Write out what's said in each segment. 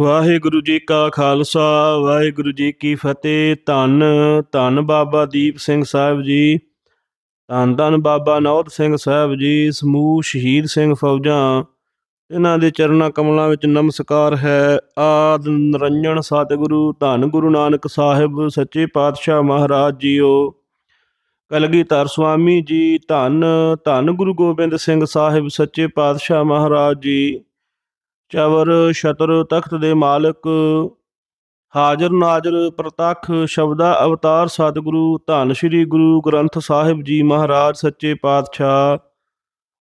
ਵਾਹਿਗੁਰੂ ਜੀ ਕਾ ਖਾਲਸਾ, ਵਾਹਿਗੁਰੂ ਜੀ ਕੀ ਫਤਿਹ। ਧੰਨ ਧੰਨ ਬਾਬਾ ਦੀਪ ਸਿੰਘ ਸਾਹਿਬ ਜੀ, ਧੰਨ ਧੰਨ ਬਾਬਾ ਨੌਤ ਸਿੰਘ ਸਾਹਿਬ ਜੀ, ਸਮੂਹ ਸ਼ਹੀਦ ਸਿੰਘ ਫੌਜਾਂ। ਇਹਨਾਂ ਦੇ ਚਰਨਾਂ ਕਮਲਾਂ ਵਿੱਚ ਨਮਸਕਾਰ ਹੈ। ਆਦ ਨਿਰੰਜਨ ਸਤਿਗੁਰੂ, ਧੰਨ ਗੁਰੂ ਨਾਨਕ ਸਾਹਿਬ, ਸੱਚੇ ਪਾਤਸ਼ਾਹ ਮਹਾਰਾਜ ਜੀਓ। ਕਲਗੀਧਰ ਸੁਆਮੀ ਜੀ, ਧੰਨ ਧੰਨ ਗੁਰੂ ਗੋਬਿੰਦ ਸਿੰਘ ਸਾਹਿਬ, ਸੱਚੇ ਪਾਤਸ਼ਾਹ ਮਹਾਰਾਜ ਜੀ। ਚਵਰ ਸ਼ਤਰ ਤਖਤ ਦੇ ਮਾਲਕ, ਹਾਜ਼ਰ ਨਾਜ਼ਰ ਪ੍ਰਤੱਖ ਸ਼ਬਦਾ ਅਵਤਾਰ ਸਤਿਗੁਰੂ, ਧੰਨ ਸ੍ਰੀ ਗੁਰੂ ਗ੍ਰੰਥ ਸਾਹਿਬ ਜੀ ਮਹਾਰਾਜ ਸੱਚੇ ਪਾਤਸ਼ਾਹ।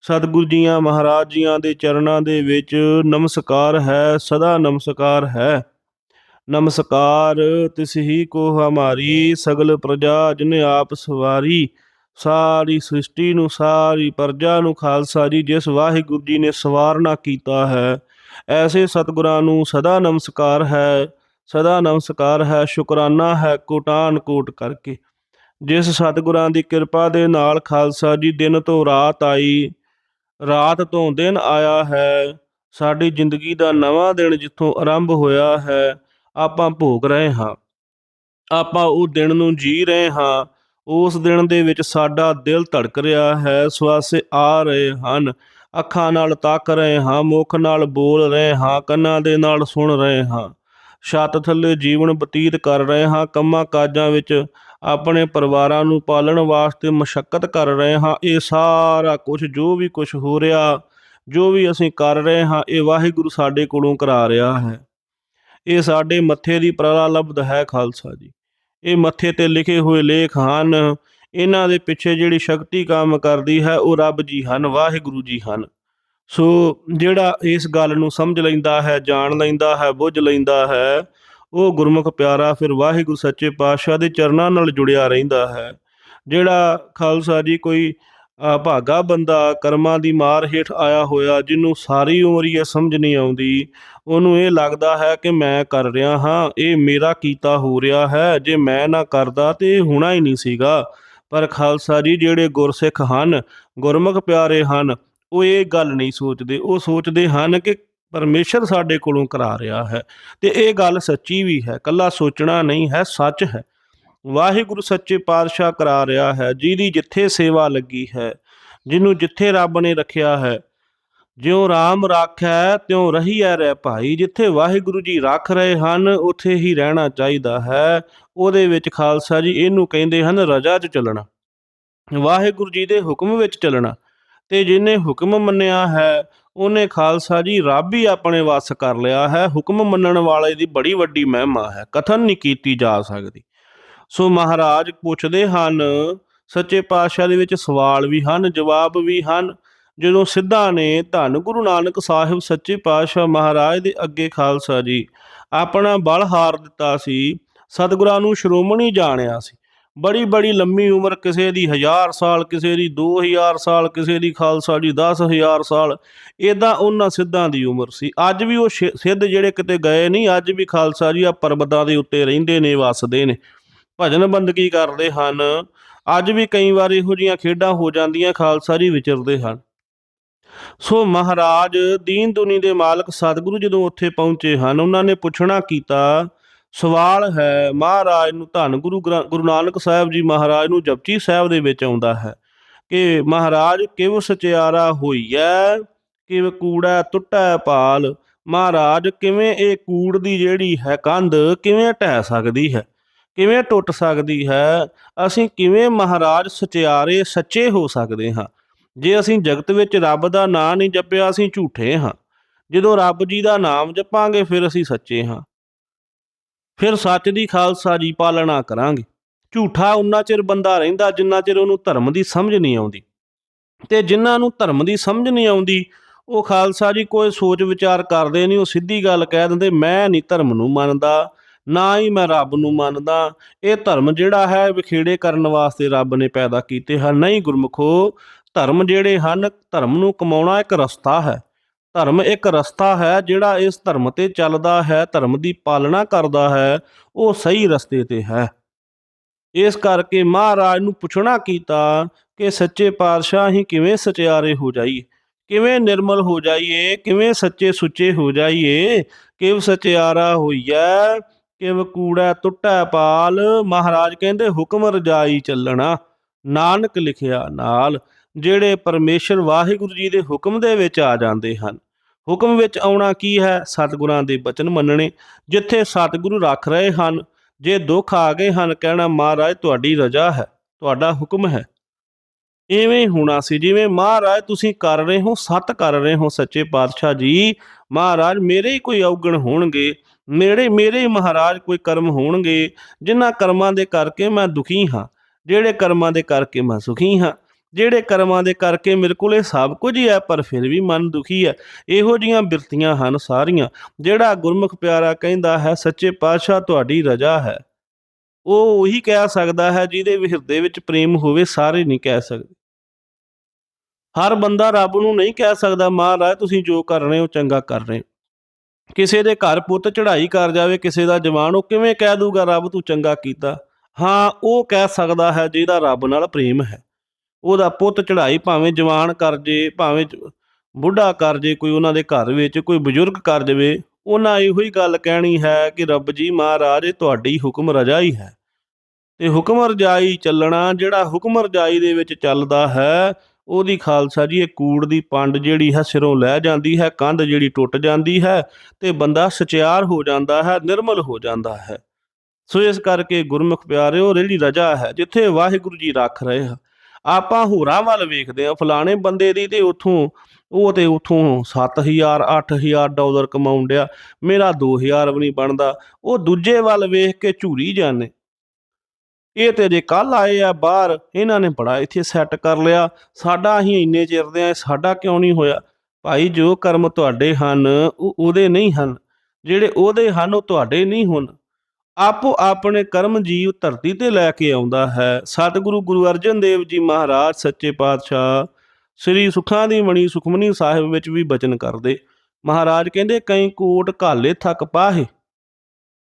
ਸਤਿਗੁਰੂ ਜੀਆਂ ਮਹਾਰਾਜ ਜੀਆਂ ਦੇ ਚਰਨਾਂ ਦੇ ਵਿੱਚ ਨਮਸਕਾਰ ਹੈ, ਸਦਾ ਨਮਸਕਾਰ ਹੈ। ਨਮਸਕਾਰ, ਤਿਸ ਹੀ ਕੋ ਹਮਾਰੀ ਸਗਲ ਪ੍ਰਜਾ ਜਿਨ ਆਪ ਸਵਾਰੀ। ਸਾਰੀ ਸ੍ਰਿਸ਼ਟੀ ਨੂੰ, ਸਾਰੀ ਪ੍ਰਜਾ ਨੂੰ ਖਾਲਸਾ ਜੀ, ਜਿਸ ਵਾਹਿਗੁਰੂ ਜੀ ਨੇ ਸਵਾਰਨਾ ਕੀਤਾ ਹੈ। ਐਸੇ ਸਤਿਗੁਰਾਂ ਨੂੰ ਸਦਾ ਨਮਸਕਾਰ ਹੈ, ਸਦਾ ਨਮਸਕਾਰ ਹੈ, ਸ਼ੁਕਰਾਨਾ ਹੈ ਕੋਟਾਨ ਕੋਟ ਕਰਕੇ। ਜਿਸ ਸਤਿਗੁਰਾਂ ਦੀ ਕਿਰਪਾ ਦੇ ਨਾਲ ਖਾਲਸਾ ਜੀ, ਦਿਨ ਤੋਂ ਰਾਤ ਆਈ, ਰਾਤ ਤੋਂ ਦਿਨ ਆਇਆ ਹੈ, ਸਾਡੀ ਜ਼ਿੰਦਗੀ ਦਾ ਨਵਾਂ ਦਿਨ ਜਿੱਥੋਂ ਆਰੰਭ ਹੋਇਆ ਹੈ, ਆਪਾਂ ਭੋਗ ਰਹੇ ਹਾਂ। ਆਪਾਂ ਉਹ ਦਿਨ ਨੂੰ ਜੀ ਰਹੇ ਹਾਂ, ਉਸ ਦਿਨ ਦੇ ਵਿੱਚ ਸਾਡਾ ਦਿਲ ਧੜਕ ਰਿਹਾ ਹੈ, ਸਵਾਸੇ ਆ ਰਹੇ ਹਨ। ਅੱਖਾਂ ਨਾਲ ਤੱਕ ਰਹੇ ਹਾਂ, ਮੁਖ ਨਾਲ ਬੋਲ ਰਹੇ ਹਾਂ, ਕੰਨਾਂ ਦੇ ਨਾਲ ਸੁਣ ਰਹੇ ਹਾਂ। ਛੱਤ ਥੱਲੇ ਜੀਵਨ ਬਤੀਤ ਕਰ ਰਹੇ ਹਾਂ, ਕੰਮਾਂ ਕਾਜਾਂ ਵਿੱਚ ਆਪਣੇ ਪਰਿਵਾਰਾਂ ਨੂੰ ਪਾਲਣ ਵਾਸਤੇ ਮਸ਼ੱਕਤ ਕਰ ਰਹੇ ਹਾਂ। ਇਹ ਸਾਰਾ ਕੁਝ ਜੋ ਵੀ ਕੁਝ ਹੋ ਰਿਹਾ, ਜੋ ਵੀ ਅਸੀਂ ਕਰ ਰਹੇ ਹਾਂ, ਇਹ ਵਾਹਿਗੁਰੂ ਸਾਡੇ ਕੋਲੋਂ ਕਰਾ ਰਿਹਾ ਹੈ। ਇਹ ਸਾਡੇ ਮੱਥੇ ਦੀ ਪ੍ਰਲਬਧ ਹੈ ਖਾਲਸਾ ਜੀ। ਇਹ ਮੱਥੇ ਤੇ ਲਿਖੇ ਹੋਏ ਲੇਖ ਹਨ ਇਹਨਾਂ ਦੇ ਪਿੱਛੇ ਜਿਹੜੀ ਸ਼ਕਤੀ ਕੰਮ ਕਰਦੀ ਹੈ, ਉਹ ਰੱਬ ਜੀ ਹਨ, ਵਾਹਿਗੁਰੂ ਜੀ ਹਨ। ਸੋ ਜਿਹੜਾ ਇਸ ਗੱਲ ਨੂੰ ਸਮਝ ਲੈਂਦਾ ਹੈ, ਜਾਣ ਲੈਂਦਾ ਹੈ, ਬੁੱਝ ਲੈਂਦਾ ਹੈ, ਉਹ ਗੁਰਮੁਖ ਪਿਆਰਾ ਫਿਰ ਵਾਹਿਗੁਰੂ ਸੱਚੇ ਪਾਤਸ਼ਾਹ ਦੇ ਚਰਨਾਂ ਨਾਲ ਜੁੜਿਆ ਰਹਿੰਦਾ ਹੈ। ਜਿਹੜਾ ਖਾਲਸਾ ਜੀ ਕੋਈ ਭਾਗਾ ਬੰਦਾ ਕਰਮਾਂ ਦੀ ਮਾਰ ਹੇਠ ਆਇਆ ਹੋਇਆ, ਜਿਹਨੂੰ ਸਾਰੀ ਉਮਰ ਹੀ ਇਹ ਸਮਝ ਨਹੀਂ ਆਉਂਦੀ, ਉਹਨੂੰ ਇਹ ਲੱਗਦਾ ਹੈ ਕਿ ਮੈਂ ਕਰ ਰਿਹਾ ਹਾਂ, ਇਹ ਮੇਰਾ ਕੀਤਾ ਹੋ ਰਿਹਾ ਹੈ, ਜੇ ਮੈਂ ਨਾ ਕਰਦਾ ਤੇ ਇਹ ਹੋਣਾ ਹੀ ਨਹੀਂ ਸੀਗਾ। ਪਰ ਖਾਲਸਾ ਜੀ ਜਿਹੜੇ ਗੁਰਸਿੱਖ ਹਨ, ਗੁਰਮੁਖ ਪਿਆਰੇ ਹਨ, ਉਹ ਇਹ ਗੱਲ ਨਹੀਂ ਸੋਚਦੇ। ਉਹ ਸੋਚਦੇ ਹਨ ਕਿ ਪਰਮੇਸ਼ਰ ਸਾਡੇ ਕੋਲੋਂ ਕਰਾ ਰਿਹਾ ਹੈ ਤੇ ਇਹ ਗੱਲ ਸੱਚੀ ਵੀ ਹੈ ਕੱਲਾ ਸੋਚਣਾ ਨਹੀਂ ਹੈ, ਸੱਚ ਹੈ। ਵਾਹਿਗੁਰੂ ਸੱਚੇ ਪਾਤਸ਼ਾਹ ਕਰਾ ਰਿਹਾ ਹੈ, ਜਿਹਦੀ ਜਿੱਥੇ ਸੇਵਾ ਲੱਗੀ ਹੈ, ਜਿਹਨੂੰ ਜਿੱਥੇ ਰੱਬ ਨੇ ਰੱਖਿਆ ਹੈ ਜਿਉ ਰਾਮ ਰਾਖੈ, ਤਿਉ ਰਹੀਐ ਰਹਿ ਭਾਈ। ਜਿੱਥੇ ਵਾਹਿਗੁਰੂ ਜੀ ਰੱਖ ਰਹੇ ਹਨ, ਉੱਥੇ ਹੀ ਰਹਿਣਾ ਚਾਹੀਦਾ ਹੈ। ਉਹਦੇ ਵਿੱਚ ਖਾਲਸਾ ਜੀ ਇਹਨੂੰ ਕਹਿੰਦੇ ਹਨ, ਰਜਾ 'ਚ ਚੱਲਣਾ। ਵਾਹਿਗੁਰੂ ਜੀ ਦੇ ਹੁਕਮ ਵਿੱਚ ਚੱਲਣਾ। ਤੇ ਜਿਹਨੇ ਹੁਕਮ ਮੰਨਿਆ ਹੈ, ਉਹਨੇ ਖਾਲਸਾ ਜੀ ਰੱਬ ਹੀ ਆਪਣੇ ਵੱਸ ਕਰ ਲਿਆ ਹੈ। ਹੁਕਮ ਮੰਨਣ ਵਾਲੇ ਦੀ ਬੜੀ ਵੱਡੀ ਮਹਿਮਾ ਹੈ। ਕਥਨ ਨਹੀਂ ਕੀਤੀ ਜਾ ਸਕਦੀ। ਸੋ ਮਹਾਰਾਜ ਪੁੱਛਦੇ ਹਨ, ਸੱਚੇ ਪਾਤਸ਼ਾਹ ਦੇ ਵਿੱਚ ਸਵਾਲ ਵੀ ਹਨ, ਜਵਾਬ ਵੀ ਹਨ। ਜਦੋਂ ਸਿੱਧਾ ਨੇ ਧੰਨ ਗੁਰੂ ਨਾਨਕ ਸਾਹਿਬ ਸੱਚੇ ਪਾਤਸ਼ਾਹ ਮਹਾਰਾਜ ਦੇ ਅੱਗੇ ਖਾਲਸਾ ਜੀ ਆਪਣਾ ਬਲ ਹਾਰ ਦਿੱਤਾ ਸੀ, ਸਤਿਗੁਰਾਂ ਨੂੰ ਸ਼੍ਰੋਮਣੀ ਜਾਣਿਆ ਸੀ। ਬੜੀ ਬੜੀ ਲੰਮੀ ਉਮਰ ਕਿਸੇ ਦੀ 1000 ਸਾਲ, ਕਿਸੇ ਦੀ 2000 ਸਾਲ, ਕਿਸੇ ਦੀ ਖਾਲਸਾ ਜੀ 10000 ਸਾਲ ਇਦਾਂ ਉਹਨਾਂ ਸਿੱਧਾਂ ਦੀ ਉਮਰ ਸੀ। ਅੱਜ ਵੀ ਉਹ ਸ਼ਿ- ਸਿੱਧ ਜਿਹੜੇ ਕਿਤੇ ਗਏ ਨਹੀਂ, ਅੱਜ ਵੀ ਖਾਲਸਾ ਜੀ ਆ ਪਰਬਤਾਂ ਦੇ ਉੱਤੇ ਰਹਿੰਦੇ ਨੇ, ਵਸਦੇ ਨੇ। ਭਜਨ ਬੰਦਗੀ ਕਰਦੇ ਹਨ? ਅੱਜ ਵੀ ਕਈ ਵਾਰ ਇਹੋ ਜੀਆਂ ਖੇਡਾਂ ਹੋ ਜਾਂਦੀਆਂ, ਖਾਲਸਾ ਜੀ ਵਿਚਰਦੇ ਹਨ। ਸੋ ਮਹਾਰਾਜ, ਦੀਨ ਦੁਨੀ ਦੇ ਮਾਲਕ ਸਤਿਗੁਰੂ ਜਦੋਂ ਉੱਥੇ ਪਹੁੰਚੇ ਹਨ, ਉਹਨਾਂ ਨੇ ਪੁੱਛਣਾ ਕੀਤਾ, ਸਵਾਲ ਹੈ, ਮਹਾਰਾਜ ਨੂੰ ਧੰਨ ਗੁਰੂ ਗ੍ਰੰ- ਗੁਰੂ ਨਾਨਕ ਸਾਹਿਬ ਜੀ ਮਹਾਰਾਜ ਨੂੰ ਜਪਜੀ ਸਾਹਿਬ ਦੇ ਵਿੱਚ ਆਉਂਦਾ ਹੈ ਕਿ ਮਹਾਰਾਜ, ਕਿਵ ਸਚਿਆਰਾ ਹੋਈਐ, ਕਿਵ ਕੂੜਾ ਟੁੱਟੈ ਪਾਲ ਮਹਾਰਾਜ ਕਿਵੇਂ ਇਹ ਕੂੜ ਦੀ ਜਿਹੜੀ ਹੈ ਕੰਧ, ਕਿਵੇਂ ਢਹਿ ਸਕਦੀ ਹੈ, ਕਿਵੇਂ ਟੁੱਟ ਸਕਦੀ ਹੈ, ਅਸੀਂ ਕਿਵੇਂ ਮਹਾਰਾਜ ਸਚਿਆਰੇ, ਸੱਚੇ ਹੋ ਸਕਦੇ ਹਾਂ। ਜੇ ਅਸੀਂ ਜਗਤ ਵਿੱਚ ਰੱਬ ਦਾ ਨਾਂ ਨਹੀਂ ਜਪਿਆ, ਅਸੀਂ ਝੂਠੇ ਹਾਂ। ਜਦੋਂ ਰੱਬ ਜੀ ਦਾ ਨਾਮ ਜਪਾਂਗੇ, ਫਿਰ ਅਸੀਂ ਸੱਚੇ ਹਾਂ। ਫਿਰ ਸੱਚ ਦੀ ਖਾਲਸਾ ਜੀ ਪਾਲਣਾ ਕਰਾਂਗੇ। ਝੂਠਾ ਉਨਾ ਚਿਰ ਬੰਦਾ ਰਹਿੰਦਾ ਜਿੰਨਾ ਚਿਰ ਉਹਨੂੰ ਧਰਮ ਦੀ ਸਮਝ ਨਹੀਂ ਆਉਂਦੀ। ਤੇ ਜਿਨ੍ਹਾਂ ਨੂੰ ਧਰਮ ਦੀ ਸਮਝ ਨਹੀਂ ਆਉਂਦੀ, ਉਹ ਖਾਲਸਾ ਜੀ ਕੋਈ ਸੋਚ ਵਿਚਾਰ ਕਰਦੇ ਨਹੀਂ, ਉਹ ਸਿੱਧੀ ਗੱਲ ਕਹਿ ਦਿੰਦੇ, ਮੈਂ ਨਹੀਂ ਧਰਮ ਨੂੰ ਮੰਨਦਾ, ਨਾ ਹੀ ਮੈਂ ਰੱਬ ਨੂੰ ਮੰਨਦਾ। ਇਹ ਧਰਮ ਜਿਹੜਾ ਹੈ, ਵਿਖੇੜੇ ਕਰਨ ਵਾਸਤੇ ਰੱਬ ਨੇ ਪੈਦਾ ਕੀਤੇ ਹਨ। ਨਹੀਂ ਗੁਰਮਖੋ ਧਰਮ ਜਿਹੜੇ ਹਨ, ਧਰਮ ਨੂੰ ਕਮਾਉਣਾ ਇੱਕ ਰਸਤਾ ਹੈ। ਧਰਮ ਇੱਕ ਰਸਤਾ ਹੈ ਜਿਹੜਾ ਇਸ ਧਰਮ ਤੇ ਚੱਲਦਾ ਹੈ, ਧਰਮ ਦੀ ਪਾਲਣਾ ਕਰਦਾ ਹੈ, ਉਹ ਸਹੀ ਰਸਤੇ ਤੇ ਹੈ। ਇਸ ਕਰਕੇ ਮਹਾਰਾਜ ਨੂੰ ਪੁੱਛਣਾ ਕੀਤਾ ਕਿ ਸੱਚੇ ਪਾਤਸ਼ਾਹ ਹੀ ਕਿਵੇਂ ਸਚਿਆਰੇ ਹੋ ਜਾਈਏ, ਕਿਵੇਂ ਨਿਰਮਲ ਹੋ ਜਾਈਏ, ਕਿਵੇਂ ਸੱਚੇ ਸੁੱਚੇ ਹੋ ਜਾਈਏ, ਕਿਵ ਸਚਿਆਰਾ ਹੋਈਐ, ਕਿਵ ਕੂੜਾ ਟੁੱਟੈ ਪਾਲ, ਮਹਾਰਾਜ ਕਹਿੰਦੇ ਹੁਕਮ ਰਜਾਈ ਚੱਲਣਾ, ਨਾਨਕ ਲਿਖਿਆ ਨਾਲ। ਜਿਹੜੇ ਪਰਮੇਸ਼ਰ ਵਾਹਿਗੁਰੂ ਜੀ ਦੇ ਹੁਕਮ ਦੇ ਵਿੱਚ ਆ ਜਾਂਦੇ ਹਨ। ਹੁਕਮ ਵਿੱਚ ਆਉਣਾ ਕੀ ਹੈ? ਸਤਿਗੁਰਾਂ ਦੇ ਬਚਨ ਮੰਨਣੇ। ਜਿੱਥੇ ਸਤਿਗੁਰੂ ਰੱਖ ਰਹੇ ਹਨ, ਜੇ ਦੁੱਖ ਆ ਗਏ ਹਨ, ਕਹਿਣਾ, ਮਹਾਰਾਜ, ਤੁਹਾਡੀ ਰਜ਼ਾ ਹੈ, ਤੁਹਾਡਾ ਹੁਕਮ ਹੈ। ਇਵੇਂ ਹੋਣਾ ਸੀ। ਜਿਵੇਂ, ਮਹਾਰਾਜ, ਤੁਸੀਂ ਕਰ ਰਹੇ ਹੋ, ਸਤ ਕਰ ਰਹੇ ਹੋ, ਸੱਚੇ ਪਾਤਸ਼ਾਹ ਜੀ। ਮਹਾਰਾਜ, ਮੇਰੇ ਹੀ ਕੋਈ ਔਗਣ ਹੋਣਗੇ। ਮੇਰੇ ਮੇਰੇ ਹੀ ਮਹਾਰਾਜ ਕੋਈ ਕਰਮ ਹੋਣਗੇ। ਜਿਨ੍ਹਾਂ ਕਰਮਾਂ ਦੇ ਕਰਕੇ ਮੈਂ ਦੁਖੀ ਹਾਂ, ਜਿਹੜੇ ਕਰਮਾਂ ਦੇ ਕਰਕੇ ਮੈਂ ਸੁਖੀ ਹਾਂ ਜਿਹੜੇ ਕਰਮਾਂ ਦੇ ਕਰਕੇ ਮੇਰੇ ਕੋਲ ਇਹ ਸਭ ਕੁਝ ਹੀ ਹੈ, ਪਰ ਫਿਰ ਵੀ ਮਨ ਦੁਖੀ ਹੈ। ਇਹੋ ਜੀਆਂ ਬਿਰਤੀਆਂ ਹਨ ਸਾਰੀਆਂ, ਜਿਹੜਾ ਗੁਰਮੁਖ ਪਿਆਰਾ ਕਹਿੰਦਾ ਹੈ, ਸੱਚੇ ਪਾਤਸ਼ਾਹ ਤੁਹਾਡੀ ਰਜ਼ਾ ਹੈ। ਉਹ ਉਹੀ ਕਹਿ ਸਕਦਾ ਹੈ, ਜਿਹਦੇ ਵੀ ਹਿਰਦੇ ਵਿੱਚ ਪ੍ਰੇਮ ਹੋਵੇ, ਸਾਰੇ ਨਹੀਂ ਕਹਿ ਸਕਦੇ। ਹਰ ਬੰਦਾ ਰੱਬ ਨੂੰ ਨਹੀਂ ਕਹਿ ਸਕਦਾ, ਮਹਾਰਾਜ, ਤੁਸੀਂ ਜੋ ਕਰ ਰਹੇ ਹੋ, ਚੰਗਾ ਕਰ ਰਹੇ ਹੋ। ਕਿਸੇ ਦੇ ਘਰ ਪੁੱਤ ਚੜ੍ਹਾਈ ਕਰ ਜਾਵੇ, ਕਿਸੇ ਦਾ ਜਵਾਨ, ਉਹ ਕਿਵੇਂ ਕਹਿ ਦੂਗਾ, ਰੱਬ, ਤੂੰ ਚੰਗਾ ਕੀਤਾ। ਹਾਂ, ਉਹ ਕਹਿ ਸਕਦਾ ਹੈ, ਜਿਹਦਾ ਰੱਬ ਨਾਲ ਪ੍ਰੇਮ ਹੈ। ਉਹਦਾ ਪੁੱਤ ਚੜਾਈ ਭਾਵੇਂ ਜਵਾਨ ਕਰ ਜੇ, ਭਾਵੇਂ ਬੁੱਢਾ ਕਰ ਜੇ, ਕੋਈ ਉਹਨਾਂ ਦੇ ਘਰ ਵਿੱਚ, ਕੋਈ ਬਜ਼ੁਰਗ ਕਰ ਜਾਵੇ ਉਹਨਾਂ ਇਹੋ ਹੀ ਗੱਲ ਕਹਿਣੀ ਹੈ ਕਿ ਰੱਬ ਜੀ ਮਹਾਰਾਜ, ਇਹ ਤੁਹਾਡੀ ਹੁਕਮ ਰਜਾ ਹੀ ਹੈ। ਤੇ ਹੁਕਮ ਰਜਾਈ ਚੱਲਣਾ, ਜਿਹੜਾ ਹੁਕਮ ਰਜਾਈ ਦੇ ਵਿੱਚ ਚੱਲਦਾ ਹੈ, ਉਹਦੀ ਖਾਲਸਾ ਜੀ, ਇਹ ਕੂੜ ਦੀ ਪੰਡ ਜਿਹੜੀ ਹੈ, ਸਿਰੋਂ ਲੈ ਜਾਂਦੀ ਹੈ, ਕੰਧ ਜਿਹੜੀ ਟੁੱਟ ਜਾਂਦੀ ਹੈ, ਤੇ ਬੰਦਾ ਸਚਿਆਰ ਹੋ ਜਾਂਦਾ ਹੈ, ਨਿਰਮਲ ਹੋ ਜਾਂਦਾ ਹੈ। ਸੋ ਇਸ ਕਰਕੇ ਗੁਰਮੁਖ ਪਿਆਰਿਓ ਜਿਹੜੀ ਰਜਾ ਹੈ, ਜਿੱਥੇ ਵਾਹਿਗੁਰੂ ਜੀ ਰੱਖ ਰਹੇ ਆ ਆਪਾਂ ਹੋਰਾਂ ਵੱਲ ਵੇਖਦੇ ਆ ਫਲਾਣੇ ਬੰਦੇ ਦੀ ਤੇ ਉਥੋਂ, ਉਹ ਤੇ ਉਥੋਂ 7000 8000 ਡਾਲਰ ਕਮਾਉਣ ਡਿਆ, ਮੇਰਾ 2000 ਵੀ ਨਹੀਂ ਬਣਦਾ, ਉਹ ਦੂਜੇ ਵੱਲ ਵੇਖ ਕੇ ਝੂਰੀ ਜਾਂਦੇ। ਇਹ ਤੇ ਜੇ ਕੱਲ ਆਏ ਆ ਬਾਹਰ, ਇਹਨਾਂ ਨੇ ਬੜਾ ਇੱਥੇ ਸੈੱਟ ਕਰ ਲਿਆ, ਸਾਡਾ ਅਸੀਂ ਇੰਨੇ ਚਿਰ ਦੇ ਆ ਸਾਡਾ ਕਿਉਂ ਨਹੀਂ ਹੋਇਆ? ਭਾਈ ਜੋ ਕਰਮ ਤੁਹਾਡੇ ਹਨ, ਉਹ ਉਹਦੇ ਨਹੀਂ ਹਨ, ਜਿਹੜੇ ਉਹਦੇ ਹਨ, ਉਹ ਤੁਹਾਡੇ ਨਹੀਂ ਹਨ ਆਪੋ ਆਪਣੇ ਕਰਮ ਜੀਵ ਧਰਤੀ ਤੇ ਲੈ ਕੇ ਆਉਂਦਾ ਹੈ। ਸਤਿਗੁਰੂ ਗੁਰੂ ਅਰਜਨ ਦੇਵ ਜੀ ਮਹਾਰਾਜ, ਸੱਚੇ ਪਾਤਸ਼ਾਹ, ਸ੍ਰੀ ਸੁਖਾਂ ਦੀ ਮਣੀ ਸੁਖਮਨੀ ਸਾਹਿਬ ਵਿੱਚ ਵੀ ਬਚਨ ਕਰਦੇ। ਮਹਾਰਾਜ ਕਹਿੰਦੇ, ਕਈ ਕੋਟ ਘਾਲੇ ਥੱਕ ਪਾਹੇ,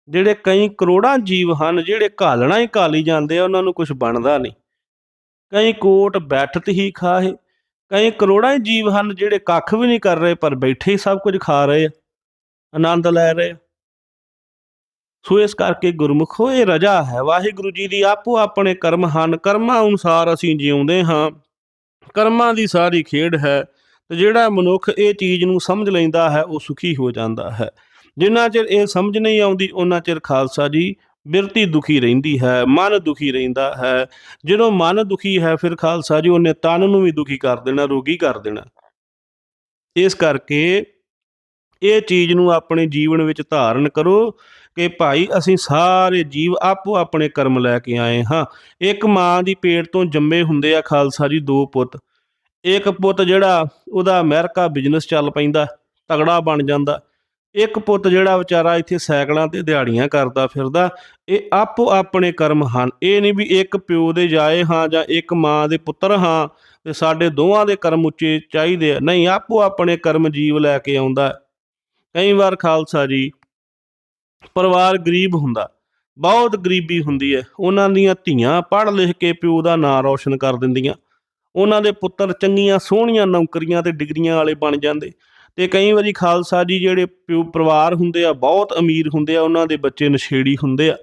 ਜਿਹੜੇ ਕਈ ਕਰੋੜਾਂ ਜੀਵ ਹਨ, ਜਿਹੜੇ ਘਾਲਣਾ ਹੀ ਘਾਲੀ ਜਾਂਦੇ ਆ, ਉਹਨਾਂ ਨੂੰ ਕੁਝ ਬਣਦਾ ਨਹੀਂ। ਕਈ ਕੋਟ ਬੈਠਤ ਹੀ ਖਾਹੇ, ਕਈ ਕਰੋੜਾਂ ਹੀ ਜੀਵ ਹਨ, ਜਿਹੜੇ ਕੱਖ ਵੀ ਨਹੀਂ ਕਰ ਰਹੇ, ਪਰ ਬੈਠੇ ਹੀ ਸਭ ਕੁਝ ਖਾ ਰਹੇ ਆ, ਆਨੰਦ ਲੈ ਰਹੇ ਆ। ਸੋ ਇਸ ਕਰਕੇ ਗੁਰਮੁਖੋ ਇਹ ਰਜਾ ਹੈ। ਵਾਹਿਗੁਰੂ ਜੀ ਦੀ ਆਪੋ ਆਪਣੇ ਕਰਮ ਹਨ। ਕਰਮਾਂ ਅਨੁਸਾਰ ਅਸੀਂ ਜਿਉਂਦੇ ਹਾਂ। ਕਰਮਾਂ ਦੀ ਸਾਰੀ ਖੇਡ ਹੈ। ਤੇ ਜਿਹੜਾ ਮਨੁੱਖ ਇਹ ਚੀਜ਼ ਨੂੰ ਸਮਝ ਲੈਂਦਾ ਹੈ, ਉਹ ਸੁਖੀ ਹੋ ਜਾਂਦਾ ਹੈ। ਜਿੰਨਾ ਚਿਰ ਇਹ ਸਮਝ ਨਹੀਂ ਆਉਂਦੀ ਉਹਨਾਂ ਚਿਰ ਖਾਲਸਾ ਜੀ ਬਿਰਤੀ ਦੁਖੀ ਰਹਿੰਦੀ ਹੈ, ਮਨ ਦੁਖੀ ਰਹਿੰਦਾ ਹੈ। ਜਦੋਂ ਮਨ ਦੁਖੀ ਹੈ, ਫਿਰ ਖਾਲਸਾ ਜੀ ਉਹਨੇ ਤਨ ਨੂੰ ਵੀ ਦੁਖੀ ਕਰ ਦੇਣਾ, ਰੋਗੀ ਕਰ ਦੇਣਾ। ਇਸ ਕਰਕੇ ਇਹ ਚੀਜ਼ ਨੂੰ ਆਪਣੇ ਜੀਵਨ ਵਿੱਚ ਧਾਰਨ ਕਰੋ। ਕਿ ਭਾਈ ਅਸੀਂ ਸਾਰੇ ਜੀਵ ਆਪੋ ਆਪਣੇ ਕਰਮ ਲੈ ਕੇ ਆਏ ਹਾਂ। ਇੱਕ ਮਾਂ ਦੀ ਪੇਟ ਤੋਂ ਜੰਮੇ ਹੁੰਦੇ ਆ ਖਾਲਸਾ ਜੀ ਦੋ ਪੁੱਤ। ਇੱਕ ਪੁੱਤ ਜਿਹੜਾ ਉਹਦਾ ਅਮਰੀਕਾ ਬਿਜ਼ਨਸ ਚੱਲ ਪੈਂਦਾ, ਤਗੜਾ ਬਣ ਜਾਂਦਾ। ਇੱਕ ਪੁੱਤ ਜਿਹੜਾ ਵਿਚਾਰਾ ਇੱਥੇ ਸਾਈਕਲਾਂ ਤੇ ਦਿਹਾੜੀਆਂ ਕਰਦਾ ਫਿਰਦਾ, ਇਹ ਆਪੋ ਆਪਣੇ ਕਰਮ ਹਨ। ਇਹ ਨਹੀਂ ਵੀ ਇੱਕ ਪਿਓ ਦੇ ਜਾਏ ਹਾਂ ਜਾਂ ਇੱਕ ਮਾਂ ਦੇ ਪੁੱਤਰ ਹਾਂ ਤੇ ਸਾਡੇ ਦੋਵਾਂ ਦੇ ਕਰਮ ਉੱਚੇ ਚਾਹੀਦੇ ਆ। ਨਹੀਂ, ਆਪੋ ਆਪਣੇ ਕਰਮ ਜੀਵ ਲੈ ਕੇ ਆਉਂਦਾ। ਕਈ ਵਾਰ ਖਾਲਸਾ ਜੀ ਪਰਿਵਾਰ ਗਰੀਬ ਹੁੰਦਾ, ਬਹੁਤ ਗਰੀਬੀ ਹੁੰਦੀ ਹੈ। ਉਹਨਾਂ ਦੀਆਂ ਧੀਆਂ ਪੜ੍ਹ ਲਿਖ ਕੇ ਪਿਓ ਦਾ ਨਾਂ ਰੌਸ਼ਨ ਕਰ ਦਿੰਦੀਆਂ। ਉਹਨਾਂ ਦੇ ਪੁੱਤਰ ਚੰਗੀਆਂ, ਸੋਹਣੀਆਂ ਨੌਕਰੀਆਂ ਤੇ ਡਿਗਰੀਆਂ ਵਾਲੇ ਬਣ ਜਾਂਦੇ। ਤੇ ਕਈ ਵਾਰੀ ਖਾਲਸਾ ਜੀ ਜਿਹੜੇ ਪਿਓ ਪਰਿਵਾਰ ਹੁੰਦੇ ਆ, ਬਹੁਤ ਅਮੀਰ ਹੁੰਦੇ ਆ, ਉਹਨਾਂ ਦੇ ਬੱਚੇ ਨਸ਼ੇੜੀ ਹੁੰਦੇ ਆ।